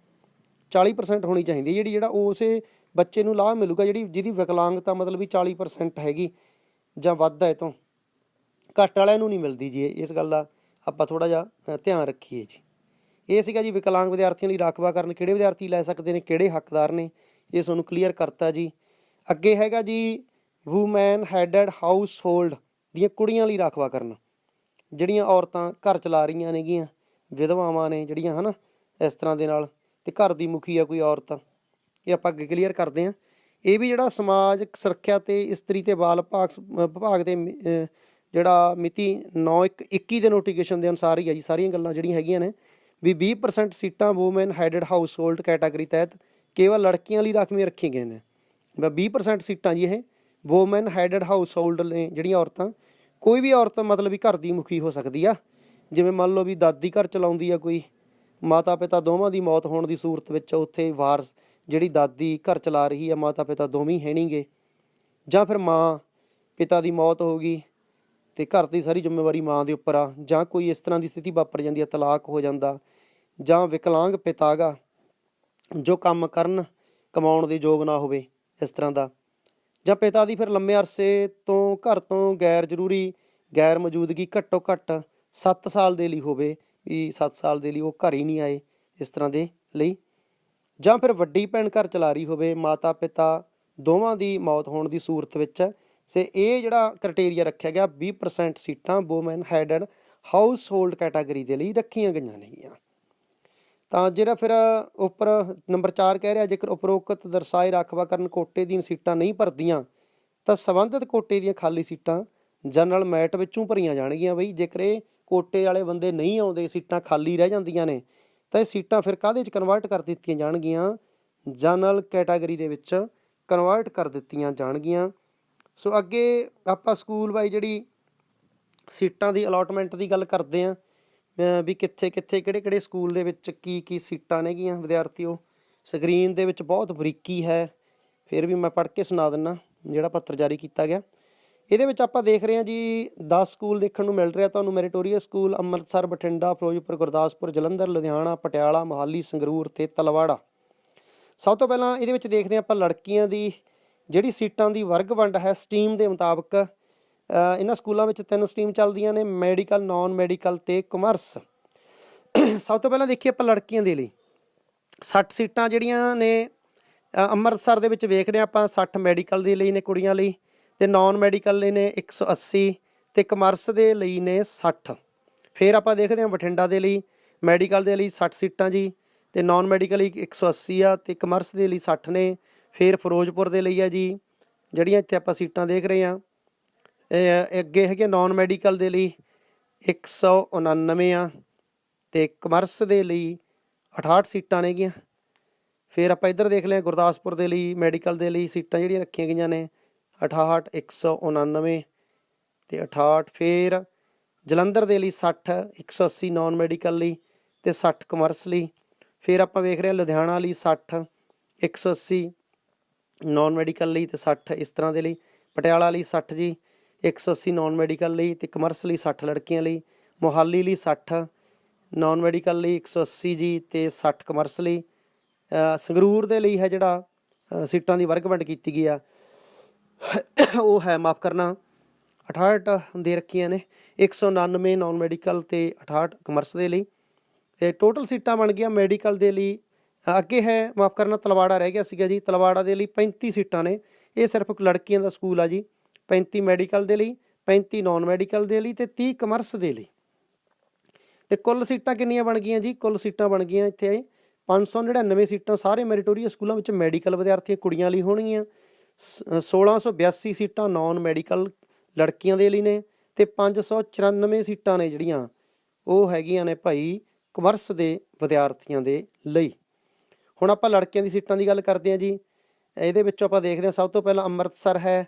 40% ਹੋਣੀ ਚਾਹੀਦੀ ਜਿਹੜੀ, ਜਿਹੜਾ ਉਸੇ ਬੱਚੇ ਨੂੰ ਲਾਭ ਮਿਲੂਗਾ, ਜਿਹੜੀ, ਜਿਹਦੀ ਵਿਕਲਾਂਗਤਾ ਮਤਲਬ ਵੀ 40% ਹੈਗੀ ਜਾਂ ਵੱਧ ਹੈ ਇਹ ਤੋਂ, ਘੱਟ ਵਾਲਿਆਂ ਨੂੰ ਨਹੀਂ ਮਿਲਦੀ ਜੀ ਇਹ- ਇਸ ਗੱਲ ਦਾ ਆਪਾਂ ਥੋੜਾ ਜਿਹਾ ਧਿਆਨ ਰੱਖੀਏ ਜੀ। ਇਹ ਸੀਗਾ ਜੀ ਵਿਕਲਾਂਗ ਵਿਦਿਆਰਥੀਆਂ ਲਈ ਰਾਖਵਾ ਕਰਨ, ਕਿਹੜੇ ਵਿਦਿਆਰਥੀ ਲੈ ਸਕਦੇ ਨੇ, ਕਿਹੜੇ ਹੱਕਦਾਰ ਨੇ, ਇਹ ਤੁਹਾਨੂੰ ਕਲੀਅਰ ਕਰਤਾ ਜੀ। ਅੱਗੇ ਹੈਗਾ ਜੀ ਵੂਮੈਨ ਹੈਡਡ ਹਾਊਸ ਹੋਲਡ ਦੀਆਂ ਕੁੜੀਆਂ ਲਈ ਰਾਖਵਾਂਕਰਨ ਜਿਹੜੀਆਂ ਔਰਤਾਂ ਘਰ ਚਲਾ ਰਹੀਆਂ ਨੇਗੀਆਂ, ਵਿਧਵਾਵਾਂ ਨੇ ਜਿਹੜੀਆਂ, ਹਨਾ, ਇਸ ਤਰ੍ਹਾਂ ਦੇ ਨਾਲ, ਤੇ ਘਰ ਦੀ ਮੁਖੀ ਆ ਕੋਈ ਔਰਤ। ਇਹ ਆਪਾਂ ਅੱਗੇ ਕਲੀਅਰ ਕਰਦੇ ਹਾਂ। ਇਹ ਵੀ ਜਿਹੜਾ ਸਮਾਜ ਸੁਰੱਖਿਆ ਤੇ ਇਸਤਰੀ ਤੇ ਬਾਲ ਵਿਭਾਗ ਵਿਭਾਗ ਦੇ ਜਿਹੜਾ ਮਿਤੀ 9/1/21 ਦੇ ਨੋਟੀਫਿਕੇਸ਼ਨ ਦੇ ਅਨੁਸਾਰ ਹੀ ਆ ਜੀ, ਸਾਰੀਆਂ ਗੱਲਾਂ ਜਿਹੜੀਆਂ ਹੈਗੀਆਂ ਨੇ, ਵੀ 20% ਸੀਟਾਂ woman headed household category ਤਹਿਤ ਕੇਵਲ ਲੜਕੀਆਂ ਲਈ ਰਾਖਵੀਆਂ ਰੱਖੀਆਂ ਗਈਆਂ ਨੇ। ਬਸ 20% ਸੀਟਾਂ ਜੀ ਇਹ ਵੂਮਨ ਹੈਡਡ ਹਾਊਸ ਹੋਲਡ ਨੇ ਜਿਹੜੀਆਂ ਔਰਤਾਂ, ਕੋਈ ਵੀ ਔਰਤ ਮਤਲਬ ਵੀ ਘਰ ਦੀ ਮੁਖੀ ਹੋ ਸਕਦੀ ਆ। ਜਿਵੇਂ ਮੰਨ ਲਓ ਵੀ ਦਾਦੀ ਘਰ ਚਲਾਉਂਦੀ ਆ ਕੋਈ ਮਾਤਾ ਪਿਤਾ ਦੋਵਾਂ ਦੀ ਮੌਤ ਹੋਣ ਦੀ ਸੂਰਤ ਵਿੱਚ ਉੱਥੇ ਵਾਰਸ ਜਿਹੜੀ ਦਾਦੀ ਘਰ ਚਲਾ ਰਹੀ ਆ ਮਾਤਾ ਪਿਤਾ ਦੋਵੇਂ ਹੈ ਨਹੀਂਗੇ ਜਾਂ ਫਿਰ ਮਾਂ, ਪਿਤਾ ਦੀ ਮੌਤ ਹੋ ਗਈ ਤੇ ਘਰ ਦੀ ਸਾਰੀ ਜ਼ਿੰਮੇਵਾਰੀ ਮਾਂ ਦੇ ਉੱਪਰ ਆ, ਜਾਂ ਕੋਈ ਇਸ ਤਰ੍ਹਾਂ ਦੀ ਸਥਿਤੀ ਵਾਪਰ ਜਾਂਦੀ ਆ, ਤਲਾਕ ਹੋ ਜਾਂਦਾ, ਜਾਂ ਵਿਕਲਾਂਗ ਪਿਤਾ ਗਾ, ਜੋ ਕੰਮ ਕਰਨ, ਕਮਾਉਣ ਦੇ ਯੋਗ ਨਾ ਹੋਵੇ ਇਸ ਤਰ੍ਹਾਂ ਦਾ। ਜਾਂ ਪਿਤਾ ਦੀ ਫਿਰ ਲੰਮੇ ਅਰਸੇ ਤੋਂ ਘਰ ਤੋਂ ਗੈਰ ਜ਼ਰੂਰੀ, ਗੈਰ ਮੌਜੂਦਗੀ ਘੱਟੋ ਘੱਟ 7 ਸਾਲ ਦੇ ਲਈ ਹੋਵੇ, ਵੀ 7 ਸਾਲ ਦੇ ਲਈ ਉਹ ਘਰ ਹੀ ਨਹੀਂ ਆਏ ਇਸ ਤਰ੍ਹਾਂ ਦੇ ਲਈ। ਜਾਂ ਫਿਰ ਵੱਡੀ ਭੈਣ ਘਰ ਚਲਾ ਰਹੀ ਹੋਵੇ, ਮਾਤਾ ਪਿਤਾ ਦੋਵਾਂ ਦੀ ਮੌਤ ਹੋਣ ਦੀ ਸੂਰਤ ਵਿੱਚ ਸੇ ਇਹ ਜਿਹੜਾ ਕ੍ਰਾਈਟੇਰੀਆ ਰੱਖਿਆ ਗਿਆ 20% ਸੀਟਾਂ woman headed household category ਦੇ ਲਈ ਰੱਖੀਆਂ ਗਈਆਂ ਨੇਗੀਆਂ। ਤਾਂ ਜਿਹੜਾ ਫਿਰ ਉੱਪਰ ਨੰਬਰ 4 ਕਹਿ ਰਿਹਾ, ਜੇਕਰ ਉਪਰੋਕਤ ਦਰਸਾਏ ਰਾਖਵਾਂਕਰਨ ਕੋਟੇ ਦੀਆਂ ਸੀਟਾਂ ਨਹੀਂ ਭਰਦੀਆਂ, ਤਾਂ ਸੰਬੰਧਿਤ ਕੋਟੇ ਦੀਆਂ ਖਾਲੀ ਸੀਟਾਂ ਜਨਰਲ ਮੈਟ ਵਿੱਚੋਂ ਭਰੀਆਂ ਜਾਣਗੀਆਂ ਬਈ। ਜੇਕਰ ਇਹ ਕੋਟੇ ਵਾਲੇ ਬੰਦੇ ਨਹੀਂ ਆਉਂਦੇ, ਸੀਟਾਂ ਖਾਲੀ ਰਹਿ ਜਾਂਦੀਆਂ ਨੇ ਤਾਂ ਇਹ ਸੀਟਾਂ ਫਿਰ ਕਾਹਦੇ ਚ ਕਨਵਰਟ ਕਰ ਦਿੱਤੀਆਂ ਜਾਣਗੀਆਂ? ਜਨਰਲ ਕੈਟਾਗਰੀ ਦੇ ਵਿੱਚ ਕਨਵਰਟ ਕਰ ਦਿੱਤੀਆਂ ਜਾਣਗੀਆਂ। ਸੋ ਅੱਗੇ ਆਪਾਂ ਸਕੂਲ ਵਾਈ ਜਿਹੜੀ ਸੀਟਾਂ ਦੀ ਅਲਾਟਮੈਂਟ ਦੀ ਗੱਲ ਕਰਦੇ ਆਂ ਵੀ ਕਿੱਥੇ ਕਿੱਥੇ ਕਿਹੜੇ ਕਿਹੜੇ ਸਕੂਲ ਦੇ ਵਿੱਚ ਕੀ ਕੀ ਸੀਟਾਂ ਨੇਗੀਆਂ ਵਿਦਿਆਰਥੀਓ। ਸਕਰੀਨ ਦੇ ਵਿੱਚ ਬਹੁਤ ਬਰੀਕੀ ਹੈ। ਫਿਰ ਵੀ ਮੈਂ ਪੜ੍ਹ ਕੇ ਸੁਣਾ ਦਿੰਨਾ, ਜਿਹੜਾ ਪੱਤਰ ਜਾਰੀ ਕੀਤਾ ਗਿਆ। ਇਹਦੇ ਵਿੱਚ ਆਪਾਂ ਦੇਖ ਰਹੇ ਹਾਂ ਜੀ 10 ਸਕੂਲ ਦੇਖਣ ਨੂੰ ਮਿਲ ਰਿਹਾ ਤੁਹਾਨੂੰ, ਮੈਰੀਟੋਰੀਅਸ ਸਕੂਲ, ਅੰਮ੍ਰਿਤਸਰ, ਬਠਿੰਡਾ, ਫਿਰੋਜ਼ਪੁਰ, ਗੁਰਦਾਸਪੁਰ, ਜਲੰਧਰ, ਲੁਧਿਆਣਾ, ਪਟਿਆਲਾ, ਮੋਹਾਲੀ, ਸੰਗਰੂਰ ਤੇ ਤਲਵਾੜਾ। ਸਭ ਤੋਂ ਪਹਿਲਾਂ ਇਹਦੇ ਵਿੱਚ ਦੇਖਦੇ ਹਾਂ ਆਪਾਂ ਲੜਕੀਆਂ ਦੀ ਜਿਹੜੀ ਸੀਟਾਂ ਦੀ ਵਰਗ ਵੰਡ ਹੈ, ਸਟੀਮ ਦੇ ਮੁਤਾਬਕ। ਇਹਨਾਂ ਸਕੂਲਾਂ ਵਿੱਚ ਤਿੰਨ ਸਟੀਮ ਚੱਲਦੀਆਂ ਨੇ, ਮੈਡੀਕਲ ਨਾਨ ਮੈਡੀਕਲ ਤੇ ਕਮਰਸ। ਸਭ ਤੋਂ ਪਹਿਲਾਂ ਦੇਖੀਏ ਆਪਾਂ ਲੜਕੀਆਂ ਦੇ ਲਈ। 60 ਸੀਟਾਂ ਜਿਹੜੀਆਂ ਨੇ ਅੰਮ੍ਰਿਤਸਰ ਦੇ ਵਿੱਚ ਵੇਖ ਰਹੇ ਹਾਂ ਆਪਾਂ 60 ਮੈਡੀਕਲ ਦੇ ਲਈ ਨੇ ਕੁੜੀਆਂ ਲਈ। ਤੇ ਨਾਨ ਮੈਡੀਕਲ ਲਈ ਨੇ 180 ਤੇ ਕਮਰਸ ਦੇ ਲਈ ਨੇ 60 ਫਿਰ ਆਪਾਂ ਦੇਖਦੇ ਹਾਂ ਬਠਿੰਡਾ ਦੇ ਲਈ ਮੈਡੀਕਲ ਦੇ ਲਈ 60 ਸੀਟਾਂ ਜੀ, ਤੇ ਨਾਨ ਮੈਡੀਕਲ ਲਈ 180 ਆ ਤੇ ਕਮਰਸ ਦੇ ਲਈ 60 ਨੇ। ਫਿਰ ਫਿਰੋਜ਼ਪੁਰ ਦੇ ਲਈ ਆ ਜੀ, ਜਿਹੜੀਆਂ ਇੱਥੇ ਆਪਾਂ ਸੀਟਾਂ ਦੇਖ ਰਹੇ ਹਾਂ। ਇਹ ਅੱਗੇ ਹੈਗੇ ਨਾਨ ਮੈਡੀਕਲ ਦੇ ਲਈ 199 ਆ ਤੇ ਕਮਰਸ ਦੇ ਲਈ 68 ਸੀਟਾਂ ਨੇਗੀਆਂ। ਫਿਰ ਆਪਾਂ ਇੱਧਰ ਦੇਖ ਲਿਆ ਗੁਰਦਾਸਪੁਰ ਦੇ ਲਈ ਮੈਡੀਕਲ ਦੇ ਲਈ ਸੀਟਾਂ ਜਿਹੜੀਆਂ ਰੱਖੀਆਂ ਗਈਆਂ ਨੇ। 68 199 ਤੇ 68 ਫਿਰ ਜਲੰਧਰ ਦੇ ਲਈ 60 180 ਨਾਨ ਮੈਡੀਕਲ ਲਈ ਤੇ 60 ਕਮਰਸ ਲਈ। ਫਿਰ ਆਪਾਂ ਵੇਖ ਰਹੇ ਹਾਂ ਲੁਧਿਆਣਾ ਲਈ 60 180 ਨਾਨ ਮੈਡੀਕਲ ਲਈ ਤੇ 60 ਇਸ ਤਰ੍ਹਾਂ ਦੇ ਲਈ। ਪਟਿਆਲਾ ਲਈ 60 ਜੀ 180 ਨਾਨ ਮੈਡੀਕਲ ਲਈ ਤੇ ਕਮਰਸ ਲਈ 60 ਲੜਕੀਆਂ ਲਈ। ਮੋਹਾਲੀ ਲਈ 60 ਨਾਨ ਮੈਡੀਕਲ ਲਈ 180 ਜੀ ਤੇ 60 ਕਮਰਸ ਲਈ। ਸੰਗਰੂਰ ਦੇ ਲਈ ਹੈ ਜਿਹੜਾ ਸੀਟਾਂ ਦੀ ਵਰਗ ਵੰਡ ਕੀਤੀ ਗਈ ਆ। ਉਹ ਹੈ, ਮਾਫ ਕਰਨਾ 68 ਦੇ ਰੱਖੀਆਂ ਨੇ 199 ਨਾਨ ਮੈਡੀਕਲ ਤੇ 68 ਕਮਰਸ ਦੇ ਲਈ। ਤੇ ਟੋਟਲ ਸੀਟਾਂ ਬਣ ਗਈਆਂ ਮੈਡੀਕਲ ਦੇ ਲਈ, ਅੱਗੇ ਹੈ, ਮਾਫ ਕਰਨਾ, ਤਲਵਾੜਾ ਰਹਿ ਗਿਆ ਸੀਗਾ ਜੀ, ਤਲਵਾੜਾ ਦੇ ਲਈ 35 ਸੀਟਾਂ ਨੇ, ਇਹ ਸਿਰਫ ਲੜਕੀਆਂ ਦਾ ਸਕੂਲ ਆ ਜੀ 35 ਮੈਡੀਕਲ ਦੇ ਲਈ 35 ਨਾਨ ਮੈਡੀਕਲ ਦੇ ਲਈ ਤੇ 30 ਕਮਰਸ ਦੇ ਲਈ। ਤੇ ਕੁੱਲ ਸੀਟਾਂ ਕਿੰਨੀਆਂ ਬਣ ਗਈਆਂ ਜੀ? ਕੁੱਲ ਸੀਟਾਂ ਬਣ ਗਈਆਂ ਇੱਥੇ 599 ਸੀਟਾਂ, ਸਾਰੇ ਮੈਰੀਟੋਰੀਅਸ ਸਕੂਲਾਂ ਵਿੱਚ ਮੈਡੀਕਲ ਵਿਦਿਆਰਥੀਆਂ ਕੁੜੀਆਂ ਲਈ ਹੋਣਗੀਆਂ। 1682 ਸੀਟਾਂ ਨਾਨ ਮੈਡੀਕਲ ਲੜਕੀਆਂ ਦੇ ਲਈ ਨੇ ਤੇ 594 ਸੀਟਾਂ ਨੇ ਜਿਹੜੀਆਂ ਉਹ ਹੈਗੀਆਂ ਨੇ ਭਾਈ ਕਮਰਸ ਦੇ ਵਿਦਿਆਰਥੀਆਂ ਦੇ ਲਈ। ਹੁਣ ਆਪਾਂ ਲੜਕੀਆਂ ਦੀ ਸੀਟਾਂ ਦੀ ਗੱਲ ਕਰਦੇ ਹਾਂ ਜੀ। ਇਹਦੇ ਵਿੱਚੋਂ ਆਪਾਂ ਦੇਖਦੇ ਹਾਂ ਸਭ ਤੋਂ ਪਹਿਲਾਂ ਅੰਮ੍ਰਿਤਸਰ ਹੈ।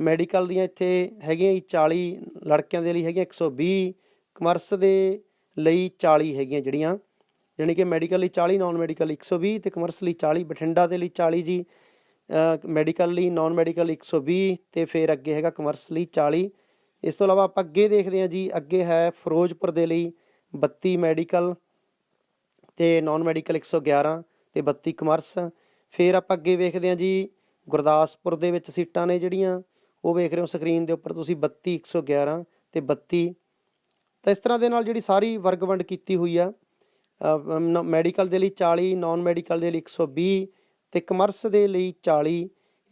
ਮੈਡੀਕਲ ਦੀਆਂ ਇੱਥੇ ਹੈਗੀਆਂ ਜੀ 40 ਲੜਕਿਆਂ ਦੇ ਲਈ ਹੈਗੀਆਂ 120 ਕਮਰਸ ਦੇ ਲਈ 40 ਹੈਗੀਆਂ ਜਿਹੜੀਆਂ। ਯਾਨੀ ਕਿ ਮੈਡੀਕਲ ਲਈ 40 ਨਾਨ ਮੈਡੀਕਲ ਲਈ 120 ਤੇ ਕਮਰਸ ਲਈ 40 ਬਠਿੰਡਾ ਦੇ ਲਈ 40 ਜੀ। ਮੈਡੀਕਲ ਲਈ ਨਾਨ ਮੈਡੀਕਲ ਲਈ 120 ਤੇ ਫਿਰ ਅੱਗੇ ਹੈਗਾ ਕਮਰਸ ਲਈ 40 ਇਸ ਤੋਂ ਇਲਾਵਾ ਆਪਾਂ ਅੱਗੇ ਦੇਖਦੇ ਹਾਂ ਜੀ, ਅੱਗੇ ਹੈ ਫਿਰੋਜ਼ਪੁਰ ਦੇ ਲਈ 32 ਮੈਡੀਕਲ ਤੇ ਨਾਨ ਮੈਡੀਕਲ 111 ਤੇ 32 ਕਮਰਸ ਫਿਰ ਆਪਾਂ ਅੱਗੇ ਵੇਖਦੇ ਹਾਂ ਜੀ, ਗੁਰਦਾਸਪੁਰ ਦੇ ਵਿੱਚ ਸੀਟਾਂ ਨੇ ਜਿਹੜੀਆਂ, ਉਹ ਵੇਖ ਰਹੇ ਹੋ ਸਕਰੀਨ ਦੇ ਉੱਪਰ, ਤੁਸੀਂ 32 111 ਤੇ 32 ਤਾਂ ਇਸ ਤਰ੍ਹਾਂ ਦੇ ਨਾਲ ਜਿਹੜੀ ਸਾਰੀ ਵਰਗ ਵੰਡ ਕੀਤੀ ਹੋਈ ਆ ਮੈਡੀਕਲ ਦੇ ਲਈ 40 ਨਾਨ ਮੈਡੀਕਲ ਦੇ ਲਈ 120 ਤੇ ਕਮਰਸ ਦੇ ਲਈ 40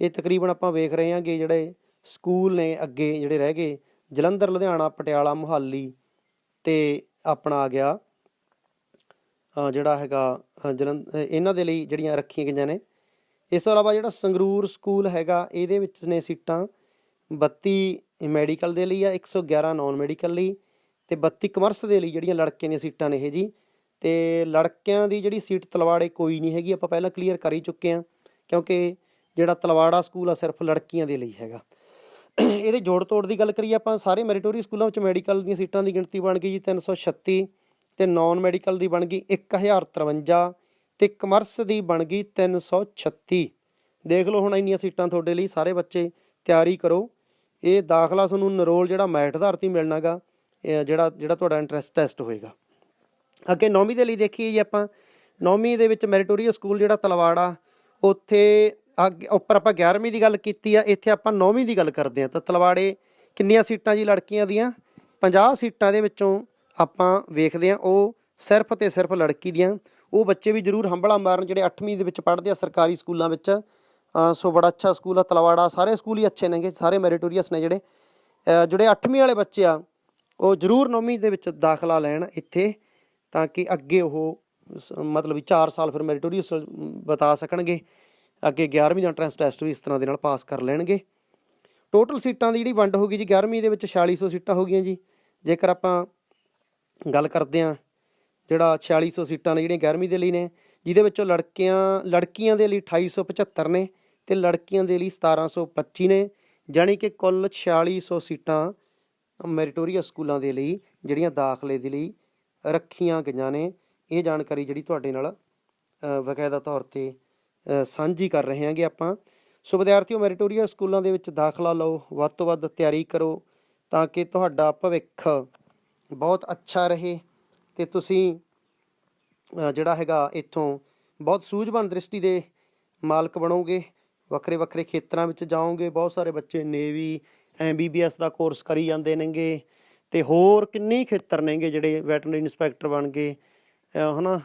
ਇਹ ਤਕਰੀਬਨ ਆਪਾਂ ਵੇਖ ਰਹੇ ਹਾਂ ਕਿ ਜਿਹੜੇ ਸਕੂਲ ਨੇ ਅੱਗੇ ਜਿਹੜੇ ਰਹਿ ਗਏ ਜਲੰਧਰ ਲੁਧਿਆਣਾ ਪਟਿਆਲਾ ਮੁਹਾਲੀ ਤੇ ਆਪਣਾ ਆ ਗਿਆ ਜਿਹੜਾ ਹੈਗਾ ਅ, ਜਲੰਧ ਇਹਨਾਂ ਦੇ ਲਈ ਜਿਹੜੀਆਂ ਰੱਖੀਆਂ ਗਈਆਂ ਨੇ। ਇਸ ਤੋਂ ਇਲਾਵਾ ਜਿਹੜਾ ਸੰਗਰੂਰ ਸਕੂਲ ਹੈਗਾ ਇਹਦੇ ਵਿੱਚ ਨੇ ਸੀਟਾਂ 32 ਮੈਡੀਕਲ ਦੇ ਲਈ ਆ 111 ਨਾਨ ਮੈਡੀਕਲ ਲਈ ਤੇ 32 ਕਮਰਸ ਦੇ ਲਈ ਜਿਹੜੀਆਂ ਲੜਕਿਆਂ ਦੀਆਂ ਸੀਟਾਂ ਨੇ ਇਹ ਜੀ। ਤੇ ਲੜਕਿਆਂ ਦੀ ਜਿਹੜੀ ਸੀਟ ਤਲਵਾੜੇ ਕੋਈ ਨਹੀਂ ਹੈਗੀ, ਆਪਾਂ ਪਹਿਲਾਂ ਕਲੀਅਰ ਕਰ ਹੀ ਚੁੱਕੇ ਹਾਂ, ਕਿਉਂਕਿ ਜਿਹੜਾ ਤਲਵਾੜਾ ਸਕੂਲ ਆ ਸਿਰਫ ਲੜਕੀਆਂ ਦੇ ਲਈ ਹੈਗਾ। ਇਹਦੇ ਜੋੜ ਤੋੜ ਦੀ ਗੱਲ ਕਰੀਏ ਆਪਾਂ, ਸਾਰੇ ਮੈਰੀਟੋਰੀ ਸਕੂਲਾਂ ਵਿੱਚ ਮੈਡੀਕਲ ਦੀਆਂ ਸੀਟਾਂ ਦੀ ਗਿਣਤੀ ਬਣ ਗਈ ਜੀ 336 ਤੇ ਨਾਨ ਮੈਡੀਕਲ ਦੀ ਬਣ ਗਈ 1053 ਤੇ ਕਮਰਸ ਦੀ ਬਣ ਗਈ 336 ਦੇਖ ਲਓ ਹੁਣ ਇੰਨੀਆਂ ਸੀਟਾਂ ਤੁਹਾਡੇ ਲਈ, ਸਾਰੇ ਬੱਚੇ ਤਿਆਰੀ ਕਰੋ। ਇਹ ਦਾਖਲਾ ਤੁਹਾਨੂੰ ਨਰੋਲ ਜਿਹੜਾ ਮੈਟ ਆਧਾਰ ਤੇ ਮਿਲਣਾਗਾ, ਇਹ ਜਿਹੜਾ ਜਿਹੜਾ ਤੁਹਾਡਾ ਇੰਟਰਸਟ ਟੈਸਟ ਹੋਏਗਾ। ਅੱਗੇ ਨੌਵੀਂ ਦੇ ਲਈ ਦੇਖੀਏ ਜੀ ਆਪਾਂ, ਨੌਵੀਂ ਦੇ ਵਿੱਚ ਮੈਰੀਟੋਰੀਅਸ ਸਕੂਲ ਜਿਹੜਾ ਤਲਵਾੜਾ, ਉੱਥੇ ਅੱਗੇ ਉੱਪਰ ਆਪਾਂ 11ਵੀਂ ਦੀ ਗੱਲ ਕੀਤੀ ਆ, ਇੱਥੇ ਆਪਾਂ ਨੌਵੀਂ ਦੀ ਗੱਲ ਕਰਦੇ ਆ ਤਾਂ ਤਲਵਾੜੇ ਕਿੰਨੀਆਂ ਸੀਟਾਂ ਜੀ ਲੜਕੀਆਂ ਦੀਆਂ? 50 ਸੀਟਾਂ ਦੇ ਵਿੱਚੋਂ ਆਪਾਂ ਵੇਖਦੇ ਆ ਉਹ ਸਿਰਫ ਤੇ ਸਿਰਫ ਲੜਕੀ ਦੀਆਂ। ਉਹ ਬੱਚੇ ਵੀ ਜ਼ਰੂਰ ਹੰਬਲਾ ਮਾਰਨ ਜਿਹੜੇ 8ਵੀਂ ਦੇ ਵਿੱਚ ਪੜ੍ਹਦੇ ਆ ਸਰਕਾਰੀ ਸਕੂਲਾਂ ਵਿੱਚ। ਸੋ ਬੜਾ ਅੱਛਾ ਸਕੂਲ ਆ ਤਲਵਾੜਾ, ਸਾਰੇ ਸਕੂਲ ਹੀ ਅੱਛੇ ਨੇਗੇ, ਸਾਰੇ ਮੈਰੀਟੋਰੀਅਸ ਨੇ ਜਿਹੜੇ। ਜਿਹੜੇ 8ਵੀਂ ਵਾਲੇ ਬੱਚੇ ਆ, ਉਹ ਜ਼ਰੂਰ 9ਵੀਂ ਦੇ ਵਿੱਚ ਦਾਖਲਾ ਲੈਣ ਇੱਥੇ। ਤਾਂ ਕਿ ਅੱਗੇ ਉਹ ਸ- ਮਤਲਬ ਵੀ 4 ਸਾਲ ਫਿਰ ਮੈਰੀਟੋਰੀਅਸ ਬਤਾ ਸਕਣਗੇ। ਅੱਗੇ 11ਵੀਂ ਦਾ ਐਂਟਰੈਂਸ ਟੈਸਟ ਵੀ ਇਸ ਤਰ੍ਹਾਂ ਦੇ ਨਾਲ ਪਾਸ ਕਰ ਲੈਣਗੇ। ਟੋਟਲ ਸੀਟਾਂ ਦੀ ਜਿਹੜੀ ਵੰਡ ਹੋ ਗਈ ਜੀ 11ਵੀਂ ਦੇ ਵਿੱਚ 4600 ਸੀਟਾਂ ਹੋ ਗਈਆਂ ਜੀ। ਜੇਕਰ ਆਪਾਂ ਗੱਲ ਕਰਦੇ ਹਾਂ, ਜਿਹੜਾ 4600 ਸੀਟਾਂ ਨੇ ਜਿਹੜੀਆਂ 11ਵੀਂ ਦੇ ਲਈ ਨੇ, ਜਿਹਦੇ ਵਿੱਚੋਂ ਲੜਕੀਆਂ ਲੜਕੀਆਂ ਦੇ ਲਈ 2875 ਨੇ ਤੇ ਲੜਕੀਆਂ ਦੇ ਲਈ 1725 ਨੇ, ਜਾਣੀ ਕਿ ਕੁੱਲ 4600 ਸੀਟਾਂ ਮੈਰੀਟੋਰੀਅਸ ਸਕੂਲਾਂ ਦੇ ਲਈ, ਜਿਹੜੀਆਂ ਦਾਖਲੇ ਦੇ ਲਈ ਰੱਖੀਆਂ ਗਈਆਂ ਨੇ। ਇਹ ਜਾਣਕਾਰੀ ਜਿਹੜੀ ਤੁਹਾਡੇ ਨਾਲ ਅ, ਬਕਾਇਦਾ ਤੌਰ ਤੇ ਸਾਂਝੀ ਕਰ ਰਹੇ ਹਾਂਗੇ ਆਪਾਂ। ਸੋ ਵਿਦਿਆਰਥੀਓ ਮੈਰੀਟੋਰੀਅਲ ਸਕੂਲਾਂ ਦੇ ਵਿੱਚ ਦਾਖਲਾ ਲਓ ਵੱਧ ਤੋਂ ਵੱਧ ਤਿਆਰੀ ਕਰੋ ਤਾਂ ਕਿ ਤੁਹਾਡਾ ਭਵਿੱਖ ਬਹੁਤ ਅੱਛਾ ਰਹੇ ਤੇ ਤੁਸੀਂ ਜਿਹੜਾ ਹੈਗਾ ਇੱਥੋਂ ਬਹੁਤ ਸੂਝਵਾਨ ਦ੍ਰਿਸ਼ਟੀ ਦੇ ਮਾਲਕ ਬਣੋਗੇ। ਵੱਖਰੇ ਵੱਖਰੇ ਖੇਤਰਾਂ ਵਿੱਚ ਜਾਓਗੇ। ਬਹੁਤ ਸਾਰੇ ਬੱਚੇ ਨੇਵੀ ਐਮਬੀਬੀਐਸ ਦਾ ਕੋਰਸ ਕਰੀ ਜਾਂਦੇ ਨੇਗੇ। ਤੇ ਹੋਰ ਕਿੰਨੇ ਹੀ ਖੇਤਰ ਨੇਗੇ ਜਿਹੜੇ ਵੈਟਰਨਰੀ ਇਨਸਪੈਕਟਰ ਬਣ ਗਏ ਅ, ਹਨਾ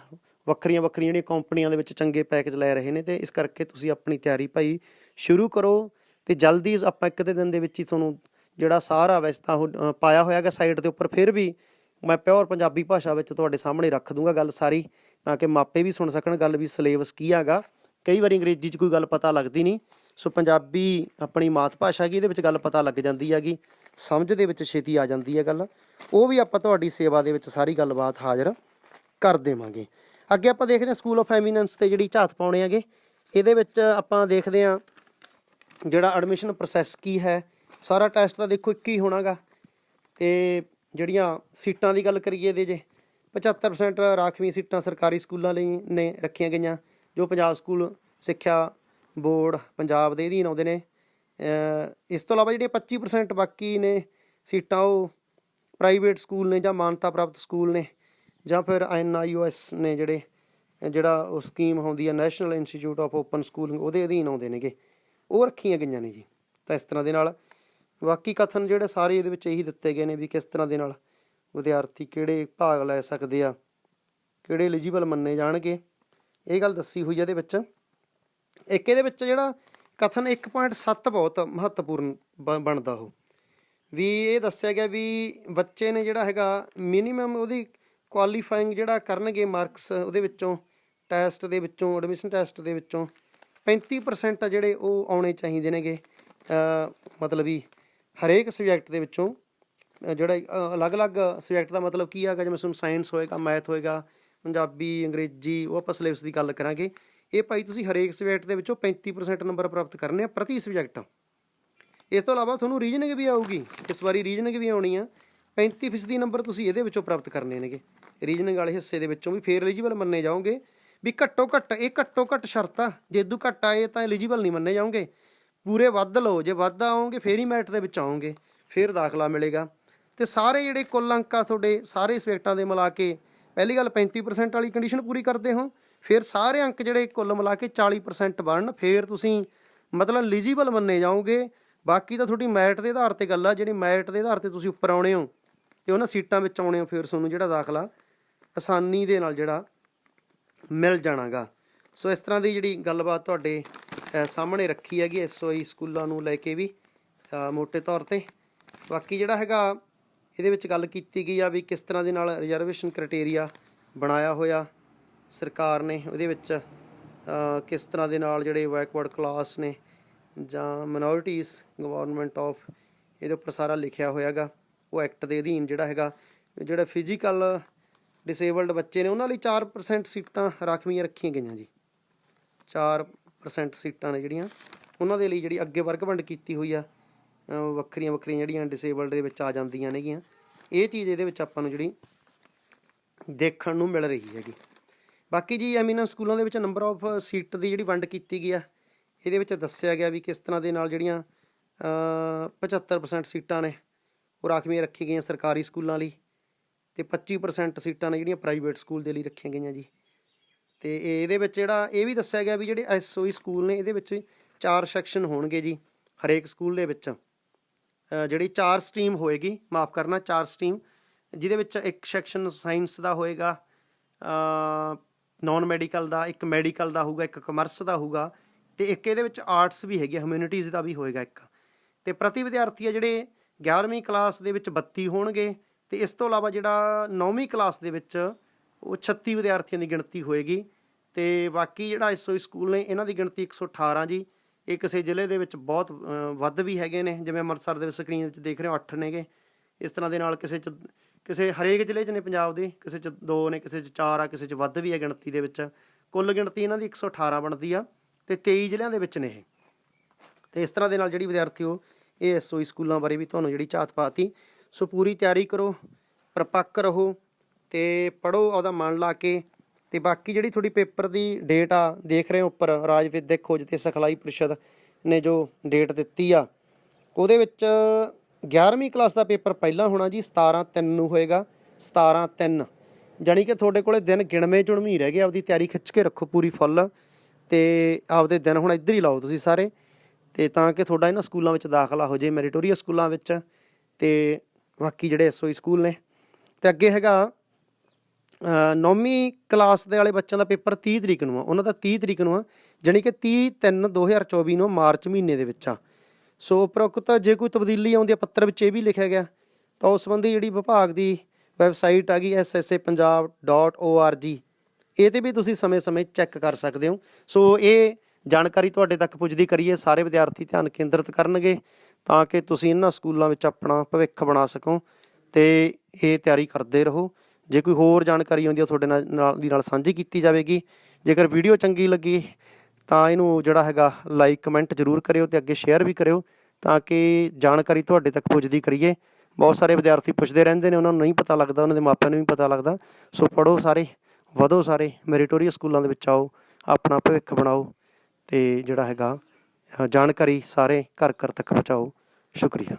ਵੱਖਰੀਆਂ ਵੱਖਰੀਆਂ ਜਿਹੜੀਆਂ ਕੰਪਨੀਆਂ ਦੇ ਵਿੱਚ ਚੰਗੇ ਪੈਕੇਜ ਲੈ ਰਹੇ ਨੇ ਤੇ ਇਸ ਕਰਕੇ ਤੁਸੀਂ ਆਪਣੀ ਤਿਆਰੀ ਭਾਈ ਸ਼ੁਰੂ ਕਰੋ ਤੇ ਜਲਦੀ ਆਪਾਂ ਇੱਕ ਦੇ ਦਿਨ ਦੇ ਵਿੱਚ ਹੀ ਤੁਹਾਨੂੰ ਜਿਹੜਾ ਸਾਰਾ ਵੈਸੇ ਤਾਂ ਉਹ ਅ, ਪਾਇਆ ਹੋਇਆਗਾ ਸਾਈਟ ਦੇ ਉੱਪਰ ਫਿਰ ਵੀ ਮੈਂ ਪਿਓਰ ਪੰਜਾਬੀ ਭਾਸ਼ਾ ਵਿੱਚ ਤੁਹਾਡੇ ਸਾਹਮਣੇ ਰੱਖ ਦੂੰਗਾ ਗੱਲ ਸਾਰੀ ਤਾਂ ਕਿ ਮਾਪੇ ਵੀ ਸੁਣ ਸਕਣ ਗੱਲ ਵੀ ਸਿਲੇਬਸ ਕੀ ਹੈਗਾ ਕਈ ਵਾਰੀ ਅੰਗਰੇਜ਼ੀ 'ਚ ਕੋਈ ਗੱਲ ਪਤਾ ਲੱਗਦੀ ਨਹੀਂ ਸੋ ਪੰਜਾਬੀ ਆਪਣੀ ਮਾਤ ਭਾਸ਼ਾ ਕੀ ਇਹਦੇ ਵਿੱਚ ਗੱਲ ਪਤਾ ਲੱਗ ਜਾਂਦੀ ਹੈਗੀ। ਸਮਝ ਦੇ ਵਿੱਚ ਛੇਤੀ ਆ ਜਾਂਦੀ ਹੈ ਗੱਲ। ਉਹ ਵੀ ਆਪਾਂ ਤੁਹਾਡੀ ਸੇਵਾ ਦੇ ਵਿੱਚ ਸਾਰੀ ਗੱਲਬਾਤ ਹਾਜ਼ਰ ਕਰ ਦੇਵਾਂਗੇ। ਅੱਗੇ ਆਪਾਂ ਦੇਖਦੇ ਹਾਂ ਸਕੂਲ ਆਫ ਐਮੀਨੈਂਸ ਤੇ ਜਿਹੜੀ ਝਾਤ ਪਾਉਣੇ ਹੈਗੇ, ਇਹਦੇ ਵਿੱਚ ਆਪਾਂ ਦੇਖਦੇ ਹਾਂ ਜਿਹੜਾ ਐਡਮਿਸ਼ਨ ਪ੍ਰੋਸੈਸ ਕੀ ਹੈ। ਸਾਰਾ ਟੈਸਟ ਤਾਂ ਦੇਖੋ ਇੱਕ ਹੀ ਹੋਣਾਗਾ। ਤੇ ਜਿਹੜੀਆਂ ਸੀਟਾਂ ਦੀ ਗੱਲ ਕਰੀਏ ਇਹਦੇ ਜੇ 75% ਰਾਖਵੀਂ ਸੀਟਾਂ ਸਰਕਾਰੀ ਸਕੂਲਾਂ ਲਈ ਨੇ ਰੱਖੀਆਂ ਗਈਆਂ, ਜੋ ਪੰਜਾਬ ਸਕੂਲ ਸਿੱਖਿਆ ਬੋਰਡ ਪੰਜਾਬ ਦੇ ਅਧੀਨ ਆਉਂਦੇ ਨੇ। ਇਸ ਤੋਂ ਇਲਾਵਾ ਜਿਹੜੀਆਂ 25% ਬਾਕੀ ਨੇ ਸੀਟਾਂ, ਉਹ ਪ੍ਰਾਈਵੇਟ ਸਕੂਲ ਨੇ ਜਾਂ ਮਾਨਤਾ ਪ੍ਰਾਪਤ ਸਕੂਲ ਨੇ ਜਾਂ ਫਿਰ ਐਨਆਈਓਐਸ ਨੇ ਜਿਹੜੇ, ਜਿਹੜਾ ਉਹ ਸਕੀਮ ਹੁੰਦੀ ਹੈ national institute of open schooling ਉਹਦੇ ਅਧੀਨ ਆਉਂਦੇ ਨੇਗੇ। ਉਹ ਰੱਖੀਆਂ ਗਈਆਂ ਨੇ ਜੀ। ਤਾਂ ਇਸ ਤਰ੍ਹਾਂ ਦੇ ਨਾਲ ਬਾਕੀ ਕਥਨ ਜਿਹੜੇ ਸਾਰੇ ਇਹਦੇ ਵਿੱਚ ਇਹੀ ਦਿੱਤੇ ਗਏ ਨੇ ਵੀ ਕਿਸ ਤਰ੍ਹਾਂ ਦੇ ਨਾਲ ਵਿਦਿਆਰਥੀ ਕਿਹੜੇ ਭਾਗ ਲੈ ਸਕਦੇ ਆ, ਕਿਹੜੇ ਐਲੀਜੀਬਲ ਮੰਨੇ ਜਾਣਗੇ। ਇਹ ਗੱਲ ਦੱਸੀ ਹੋਈ ਹੈ ਇਹਦੇ ਵਿੱਚ। ਇੱਕ ਇਹਦੇ ਵਿੱਚ ਜਿਹੜਾ ਕਥਨ 1.7 ਬਹੁਤ ਮਹੱਤਵਪੂਰਨ ਬ- ਬਣਦਾ ਉਹ। ਵੀ ਇਹ ਦੱਸਿਆ ਗਿਆ ਵੀ ਬੱਚੇ ਨੇ ਜਿਹੜਾ ਹੈਗਾ ਮਿਨੀਮਮ ਉਹਦੀ ਕੁਆਲੀਫਾਈਂਗ ਜਿਹੜਾ ਕਰਨਗੇ ਮਾਰਕਸ ਉਹਦੇ ਵਿੱਚੋਂ ਟੈਸਟ ਦੇ ਵਿੱਚੋਂ ਐਡਮਿਸ਼ਨ ਟੈਸਟ ਦੇ ਵਿੱਚੋਂ 35% ਆ ਜਿਹੜੇ ਉਹ ਆਉਣੇ ਚਾਹੀਦੇ ਨੇਗੇ। ਮਤਲਬ ਵੀ ਹਰੇਕ ਸਬਜੈਕਟ ਦੇ ਵਿੱਚੋਂ ਜਿਹੜਾ ਅਲੱਗ-ਅਲੱਗ ਸਬਜੈਕਟ ਦਾ ਮਤਲਬ ਕੀ ਹੈਗਾ, ਜਿਵੇਂ ਤੁਹਾਨੂੰ ਸਾਇੰਸ ਹੋਏਗਾ ਮੈਥ ਹੋਏਗਾ, ਪੰਜਾਬੀ, ਅੰਗਰੇਜ਼ੀ, ਉਹ ਆਪਾਂ ਸਿਲੇਬਸ ਦੀ ਗੱਲ ਕਰਾਂਗੇ। ਇਹ ਭਾਈ ਤੁਸੀਂ ਹਰੇਕ ਸਬਜੈਕਟ ਦੇ ਵਿੱਚੋਂ 35% ਨੰਬਰ ਪ੍ਰਾਪਤ ਕਰਨੇ ਆ ਪ੍ਰਤੀ ਸਬਜੈਕਟ। ਇਸ ਤੋਂ ਇਲਾਵਾ ਤੁਹਾਨੂੰ ਰੀਜਨਿੰਗ ਵੀ ਆਊਗੀ। ਇਸ ਵਾਰੀ ਰੀਜਨਿੰਗ ਵੀ ਆਉਣੀ ਆ। 35% ਨੰਬਰ ਤੁਸੀਂ ਇਹਦੇ ਵਿੱਚੋਂ ਪ੍ਰਾਪਤ ਕਰਨੇ ਨੇਗੇ। ਰੀਜਨਿੰਗ ਵਾਲੇ ਹਿੱਸੇ ਦੇ ਵਿੱਚੋਂ ਵੀ ਫੇਰ ਐਲੀਜੀਬਲ ਮੰਨੇ ਜਾਓਗੇ। ਵੀ ਘੱਟੋ ਘੱਟ, ਇਹ ਘੱਟੋ ਘੱਟ ਸ਼ਰਤ ਆ। ਜੇ ਇਦੋਂ ਘੱਟ ਆਏ ਤਾਂ ਐਲੀਜੀਬਲ ਨਹੀਂ ਮੰਨੇ ਜਾਓਗੇ। ਪੂਰੇ ਵੱਧ ਲਓ। ਜੇ ਵੱਧ ਆਓਗੇ, ਫੇਰ ਹੀ ਮੈਟ ਦੇ ਵਿੱਚ ਆਓਗੇ। ਫੇਰ ਦਾਖਲਾ ਮਿਲੇਗਾ। ਤੇ ਸਾਰੇ ਜਿਹੜੇ ਕੁੱਲ ਅੰਕ ਆ ਤੁਹਾਡੇ, ਸਾਰੇ ਸਬਜੈਕਟਾਂ ਦੇ ਮਿਲਾ ਕੇ, ਪਹਿਲੀ ਗੱਲ 35% ਵਾਲੀ ਕੰਡੀਸ਼ਨ ਪੂਰੀ ਕਰਦੇ ਹੋ। ਫਿਰ ਸਾਰੇ ਅੰਕ ਜਿਹੜੇ ਕੁੱਲ ਮਿਲਾ ਕੇ 40% ਬਣਨ ਫਿਰ ਤੁਸੀਂ ਮਤਲਬ ਐਲੀਜੀਬਲ ਮੰਨੇ ਜਾਓਗੇ। ਬਾਕੀ ਤਾਂ ਤੁਹਾਡੀ ਮੈਰਿਟ ਦੇ ਆਧਾਰ ਤੇ ਗੱਲ ਆ ਜਿਹੜੀ ਮੈਰਿਟ ਦੇ ਆਧਾਰ ਤੇ ਤੁਸੀਂ ਉੱਪਰ ਆਉਣੇ ਹੋ ਤੇ ਉਹਨਾਂ ਸੀਟਾਂ ਵਿੱਚ ਆਉਣੇ ਹੋ ਫਿਰ ਤੁਹਾਨੂੰ ਜਿਹੜਾ ਦਾਖਲਾ ਆਸਾਨੀ ਦੇ ਨਾਲ ਜਿਹੜਾ ਮਿਲ ਜਾਣਾਗਾ। ਸੋ ਇਸ ਤਰ੍ਹਾਂ ਦੀ ਜਿਹੜੀ ਗੱਲਬਾਤ ਤੁਹਾਡੇ ਸਾਹਮਣੇ ਰੱਖੀ ਹੈਗੀ ਐਸਓਈ ਸਕੂਲਾਂ ਨੂੰ ਲੈ ਕੇ ਵੀ ਅਹ, ਮੋٹے ਤੌਰ ਤੇ। ਬਾਕੀ ਜਿਹੜਾ ਹੈਗਾ ਇਹਦੇ ਵਿੱਚ ਗੱਲ ਕੀਤੀ ਗਈ ਆ ਵੀ ਕਿਸ ਤਰ੍ਹਾਂ ਦੇ ਨਾਲ ਰਿਜ਼ਰਵੇਸ਼ਨ ਕ੍ਰਾਈਟੇਰੀਆ ਬਣਾਇਆ ਹੋਇਆ। ਸਰਕਾਰ ਨੇ ਉਹਦੇ ਵਿੱਚ ਕਿਸ ਤਰ੍ਹਾਂ ਦੇ ਨਾਲ ਜਿਹੜੇ ਬੈਕਵਰਡ ਕਲਾਸ ਨੇ ਜਾਂ ਮਿਨੋਰਿਟੀਜ਼ ਗਵਰਨਮੈਂਟ ਆਫ ਇਹਦੇ ਉੱਪਰ ਸਾਰਾ ਲਿਖਿਆ ਹੋਇਆਗਾ। ਉਹ ਐਕਟ ਦੇ ਅਧੀਨ ਜਿਹੜਾ ਹੈਗਾ, ਜਿਹੜਾ ਫਿਜ਼ੀਕਲ ਡਿਸੇਬਲਡ ਬੱਚੇ ਨੇ, ਉਹਨਾਂ ਲਈ 4% ਸੀਟਾਂ ਰਾਖਵੀਆਂ ਰੱਖੀਆਂ ਗਈਆਂ ਜੀ। 4% ਸੀਟਾਂ ਨੇ ਜਿਹੜੀਆਂ, ਉਹਨਾਂ ਦੇ ਲਈ ਜਿਹੜੀ ਅੱਗੇ ਵਰਗ ਵੰਡ ਕੀਤੀ ਹੋਈ ਆ ਵੱਖਰੀਆਂ ਵੱਖਰੀਆਂ ਜਿਹੜੀਆਂ ਡਿਸੇਬਲਡ ਦੇ ਵਿੱਚ ਆ ਜਾਂਦੀਆਂ ਨੇਗੀਆਂ। ਇਹ ਚੀਜ਼ ਇਹਦੇ ਵਿੱਚ ਆਪਾਂ ਨੂੰ ਜਿਹੜੀ ਦੇਖਣ ਨੂੰ ਮਿਲ ਰਹੀ ਹੈਗੀ। ਬਾਕੀ ਜੀ ਐਮੀਨੈਂਸ ਸਕੂਲਾਂ ਦੇ ਵਿੱਚ ਨੰਬਰ ਆਫ ਸੀਟ ਦੀ ਜਿਹੜੀ ਵੰਡ ਕੀਤੀ ਗਈ ਆ, ਇਹਦੇ ਵਿੱਚ ਦੱਸਿਆ ਗਿਆ ਵੀ ਕਿਸ ਤਰ੍ਹਾਂ ਦੇ ਨਾਲ ਜਿਹੜੀਆਂ, ਅਹ 75% ਸੀਟਾਂ ਨੇ, ਉਹ ਰਾਖਵੀਆਂ ਰੱਖੀਆਂ ਗਈਆਂ ਸਰਕਾਰੀ ਸਕੂਲਾਂ ਲਈ ਤੇ 25% ਸੀਟਾਂ ਨੇ ਜਿਹੜੀਆਂ ਪ੍ਰਾਈਵੇਟ ਸਕੂਲ ਦੇ ਲਈ ਰੱਖੀਆਂ ਗਈਆਂ ਜੀ। ਤੇ ਇਹਦੇ ਵਿੱਚ ਜਿਹੜਾ, ਇਹ ਵੀ ਦੱਸਿਆ ਗਿਆ ਵੀ ਜਿਹੜੇ ਐਸਓਈ ਸਕੂਲ ਨੇ, ਇਹਦੇ ਵਿੱਚ ਚਾਰ ਸੈਕਸ਼ਨ ਹੋਣਗੇ ਜੀ, ਹਰੇਕ ਸਕੂਲ ਦੇ ਵਿੱਚ। ਜਿਹੜੀ ਚਾਰ ਸਟਰੀਮ ਹੋਏਗੀ, ਮਾਫ ਕਰਨਾ, ਚਾਰ ਸਟਰੀਮ ਜਿਹਦੇ ਵਿੱਚ ਇੱਕ ਸੈਕਸ਼ਨ ਸਾਇੰਸ ਦਾ ਹੋਏਗਾ ਨਾਨ ਮੈਡੀਕਲ ਦਾ, ਇੱਕ ਮੈਡੀਕਲ ਦਾ ਹੋਊਗਾ, ਇੱਕ ਕਮਰਸ ਦਾ ਹੋਊਗਾ ਤੇ ਇੱਕ ਇਹਦੇ ਵਿੱਚ ਆਰਟਸ ਵੀ ਹੈਗੀ ਹਿਊਮੈਨਿਟੀਜ਼ ਦਾ ਵੀ ਹੋਏਗਾ ਇੱਕ। ਤੇ ਪ੍ਰਤੀ ਵਿਦਿਆਰਥੀ ਆ ਜਿਹੜੇ 11ਵੀਂ ਕਲਾਸ ਦੇ ਵਿੱਚ 32 ਹੋਣਗੇ ਤੇ ਇਸ ਤੋਂ ਇਲਾਵਾ ਜਿਹੜਾ 9ਵੀਂ ਕਲਾਸ ਦੇ ਵਿੱਚ ਉਹ 36 ਵਿਦਿਆਰਥੀਆਂ ਦੀ ਗਿਣਤੀ ਹੋਏਗੀ ਤੇ ਬਾਕੀ ਜਿਹੜਾ ਐਸਓਈ ਸਕੂਲ ਨੇ, ਇਹਨਾਂ ਦੀ ਗਿਣਤੀ 118 ਜੀ। ਇਹ ਕਿਸੇ ਜ਼ਿਲ੍ਹੇ ਦੇ ਵਿੱਚ ਬਹੁਤ ਵੱਧ ਵੀ ਹੈਗੇ ਨੇ, ਜਿਵੇਂ ਅੰਮ੍ਰਿਤਸਰ ਦੇ ਸਕਰੀਨ ਵਿੱਚ ਦੇਖ ਰਹੇ ਹੋ 8 ਨੇਗੇ। ਇਸ ਤਰ੍ਹਾਂ ਦੇ ਨਾਲ ਕਿਸੇ ਚ ਕਿਸੇ ਹਰੇਕ ਜ਼ਿਲ੍ਹੇ 'ਚ ਨੇ ਪੰਜਾਬ ਦੇ, ਕਿਸੇ 'ਚ ਦੋ ਨੇ, ਕਿਸੇ 'ਚ ਚਾਰ ਆ, ਕਿਸੇ 'ਚ ਵੱਧ ਵੀ ਹੈ ਗਿਣਤੀ ਦੇ ਵਿੱਚ। ਕੁੱਲ ਗਿਣਤੀ ਇਹਨਾਂ ਦੀ 118 ਬਣਦੀ ਆ ਤੇ 23 ਜ਼ਿਲ੍ਹਿਆਂ ਦੇ ਵਿੱਚ ਨੇ ਇਹ। ਤੇ ਇਸ ਤਰ੍ਹਾਂ ਦੇ ਨਾਲ ਜਿਹੜੀ ਵਿਦਿਆਰਥੀ ਉਹ ਇਹ ਐਸਓਈ ਸਕੂਲਾਂ ਬਾਰੇ ਵੀ ਤੁਹਾਨੂੰ ਜਿਹੜੀ ਝਾਤ ਪਾਤੀ। ਸੋ ਪੂਰੀ ਤਿਆਰੀ ਕਰੋ, ਪ੍ਰਪੱਕ ਰਹੋ ਤੇ ਪੜੋ ਉਹਦਾ ਮਨ ਲਾ ਕੇ ਤੇ ਬਾਕੀ ਜਿਹੜੀ ਤੁਹਾਡੀ ਪੇਪਰ ਦੀ ਡੇਟ ਆ, ਦੇਖ ਰਹੇ ਹੋ ਉੱਪਰ, ਰਾਜ ਵਿਦਿਅਕ ਖੋਜ ਤੇ ਸਿਖਲਾਈ ਪ੍ਰੀਸ਼ਦ ਨੇ ਜੋ ਡੇਟ ਦਿੱਤੀ ਆ, ਉਹਦੇ ਵਿੱਚ 11ਵੀਂ ਕਲਾਸ ਦਾ ਪੇਪਰ ਪਹਿਲਾਂ ਹੋਣਾ ਜੀ 17 3 ਨੂੰ ਹੋਏਗਾ 17 3 ਜਾਣੀ ਕਿ ਤੁਹਾਡੇ ਕੋਲੇ ਦਿਨ ਗਿਣਵੇਂ ਚੁਣਵੀਂ ਰਹਿ ਗਏ, ਆਪਦੀ ਤਿਆਰੀ ਖਿੱਚ ਕੇ ਰੱਖੋ ਪੂਰੀ ਫੁੱਲ। ਤੇ ਆਪਦੇ ਦਿਨ ਹੁਣ ਇੱਧਰ ਹੀ ਲਾਓ ਤੁਸੀਂ ਸਾਰੇ। ਤੇ ਤਾਂ ਕਿ ਤੁਹਾਡਾ ਇਹਨਾਂ ਸਕੂਲਾਂ ਵਿੱਚ ਦਾਖਲਾ ਹੋ ਜੇ, ਮੈਰੀਟੋਰੀਅਸ ਸਕੂਲਾਂ ਵਿੱਚ। ਤੇ ਬਾਕੀ ਜਿਹੜੇ ਐਸਓਈ ਸਕੂਲ ਨੇ। ਤੇ ਅੱਗੇ ਹੈਗਾ ਨੌਵੀਂ ਕਲਾਸ ਦੇ ਵਾਲੇ ਬੱਚਿਆਂ ਦਾ ਪੇਪਰ 30 ਤਰੀਕ ਨੂੰ ਆ। ਉਹਨਾਂ ਦਾ 30 ਤਰੀਕ ਨੂੰ ਆ। ਜਾਣੀ ਕਿ 30 3 2024 ਨੂੰ ਮਾਰਚ ਮਹੀਨੇ ਦੇ ਵਿੱਚ ਆ। ਸੋ ਉਪਰੋਕਤ ਜੇ ਕੋਈ ਤਬਦੀਲੀ ਆਉਂਦੀ ਹੈ ਪੱਤਰ ਵਿੱਚ ਇਹ ਵੀ ਲਿਖਿਆ ਗਿਆ, ਤਾਂ ਉਸ ਸੰਬੰਧੀ ਜਿਹੜੀ ਵਿਭਾਗ ਦੀ ਵੈਬਸਾਈਟ ਆ ਗਈ ssappunjab.org ਇਹ ਤੇ ਵੀ ਤੁਸੀਂ ਸਮੇਂ-ਸਮੇਂ ਚੈੱਕ ਕਰ ਸਕਦੇ ਹੋ। ਸੋ ਇਹ ਜਾਣਕਾਰੀ ਤੁਹਾਡੇ ਤੱਕ ਪੁੱਜਦੀ ਕਰੀਏ, ਸਾਰੇ ਵਿਦਿਆਰਥੀ ਧਿਆਨ ਕੇਂਦਰਿਤ ਕਰਨਗੇ, ਤਾਂ ਕਿ ਤੁਸੀਂ ਇਹਨਾਂ ਸਕੂਲਾਂ ਵਿੱਚ ਆਪਣਾ ਭਵਿੱਖ ਬਣਾ ਸਕੋ ਤੇ ਇਹ ਤਿਆਰੀ ਕਰਦੇ ਰਹੋ। ਜੇ ਕੋਈ ਹੋਰ ਜਾਣਕਾਰੀ ਆਉਂਦੀ ਹੈ ਤੁਹਾਡੇ ਨਾਲ ਨਾਲ ਦੀ ਨਾਲ ਸਾਂਝੀ ਕੀਤੀ ਜਾਵੇਗੀ। ਜੇਕਰ ਵੀਡੀਓ ਚੰਗੀ ਲੱਗੀ ਤਾਂ ਇਹਨੂੰ ਜਿਹੜਾ ਹੈਗਾ ਲਾਈਕ ਕਮੈਂਟ ਜ਼ਰੂਰ ਕਰਿਓ ਤੇ ਅੱਗੇ ਸ਼ੇਅਰ ਵੀ ਕਰਿਓ ਤਾਂ ਕਿ ਜਾਣਕਾਰੀ ਤੁਹਾਡੇ ਤੱਕ ਪੁੱਜਦੀ ਕਰੀਏ। ਬਹੁਤ ਸਾਰੇ ਵਿਦਿਆਰਥੀ ਪੁੱਛਦੇ ਰਹਿੰਦੇ ਨੇ, ਉਹਨਾਂ ਨੂੰ ਨਹੀਂ ਪਤਾ ਲੱਗਦਾ, ਉਹਨਾਂ ਦੇ ਮਾਪਿਆਂ ਨੂੰ ਵੀ ਪਤਾ ਲੱਗਦਾ। ਸੋ ਪੜੋ ਸਾਰੇ, ਵਧੋ ਸਾਰੇ ਮੈਰੀਟੋਰੀਅਸ ਸਕੂਲਾਂ ਦੇ ਵਿੱਚ ਆਓ, ਆਪਣਾ ਭਵਿੱਖ ਬਣਾਓ ਤੇ ਜਿਹੜਾ ਹੈਗਾ ਜਾਣਕਾਰੀ ਸਾਰੇ ਘਰ ਘਰ ਤੱਕ ਪਹੁੰਚਾਓ। ਸ਼ੁਕਰੀਆ।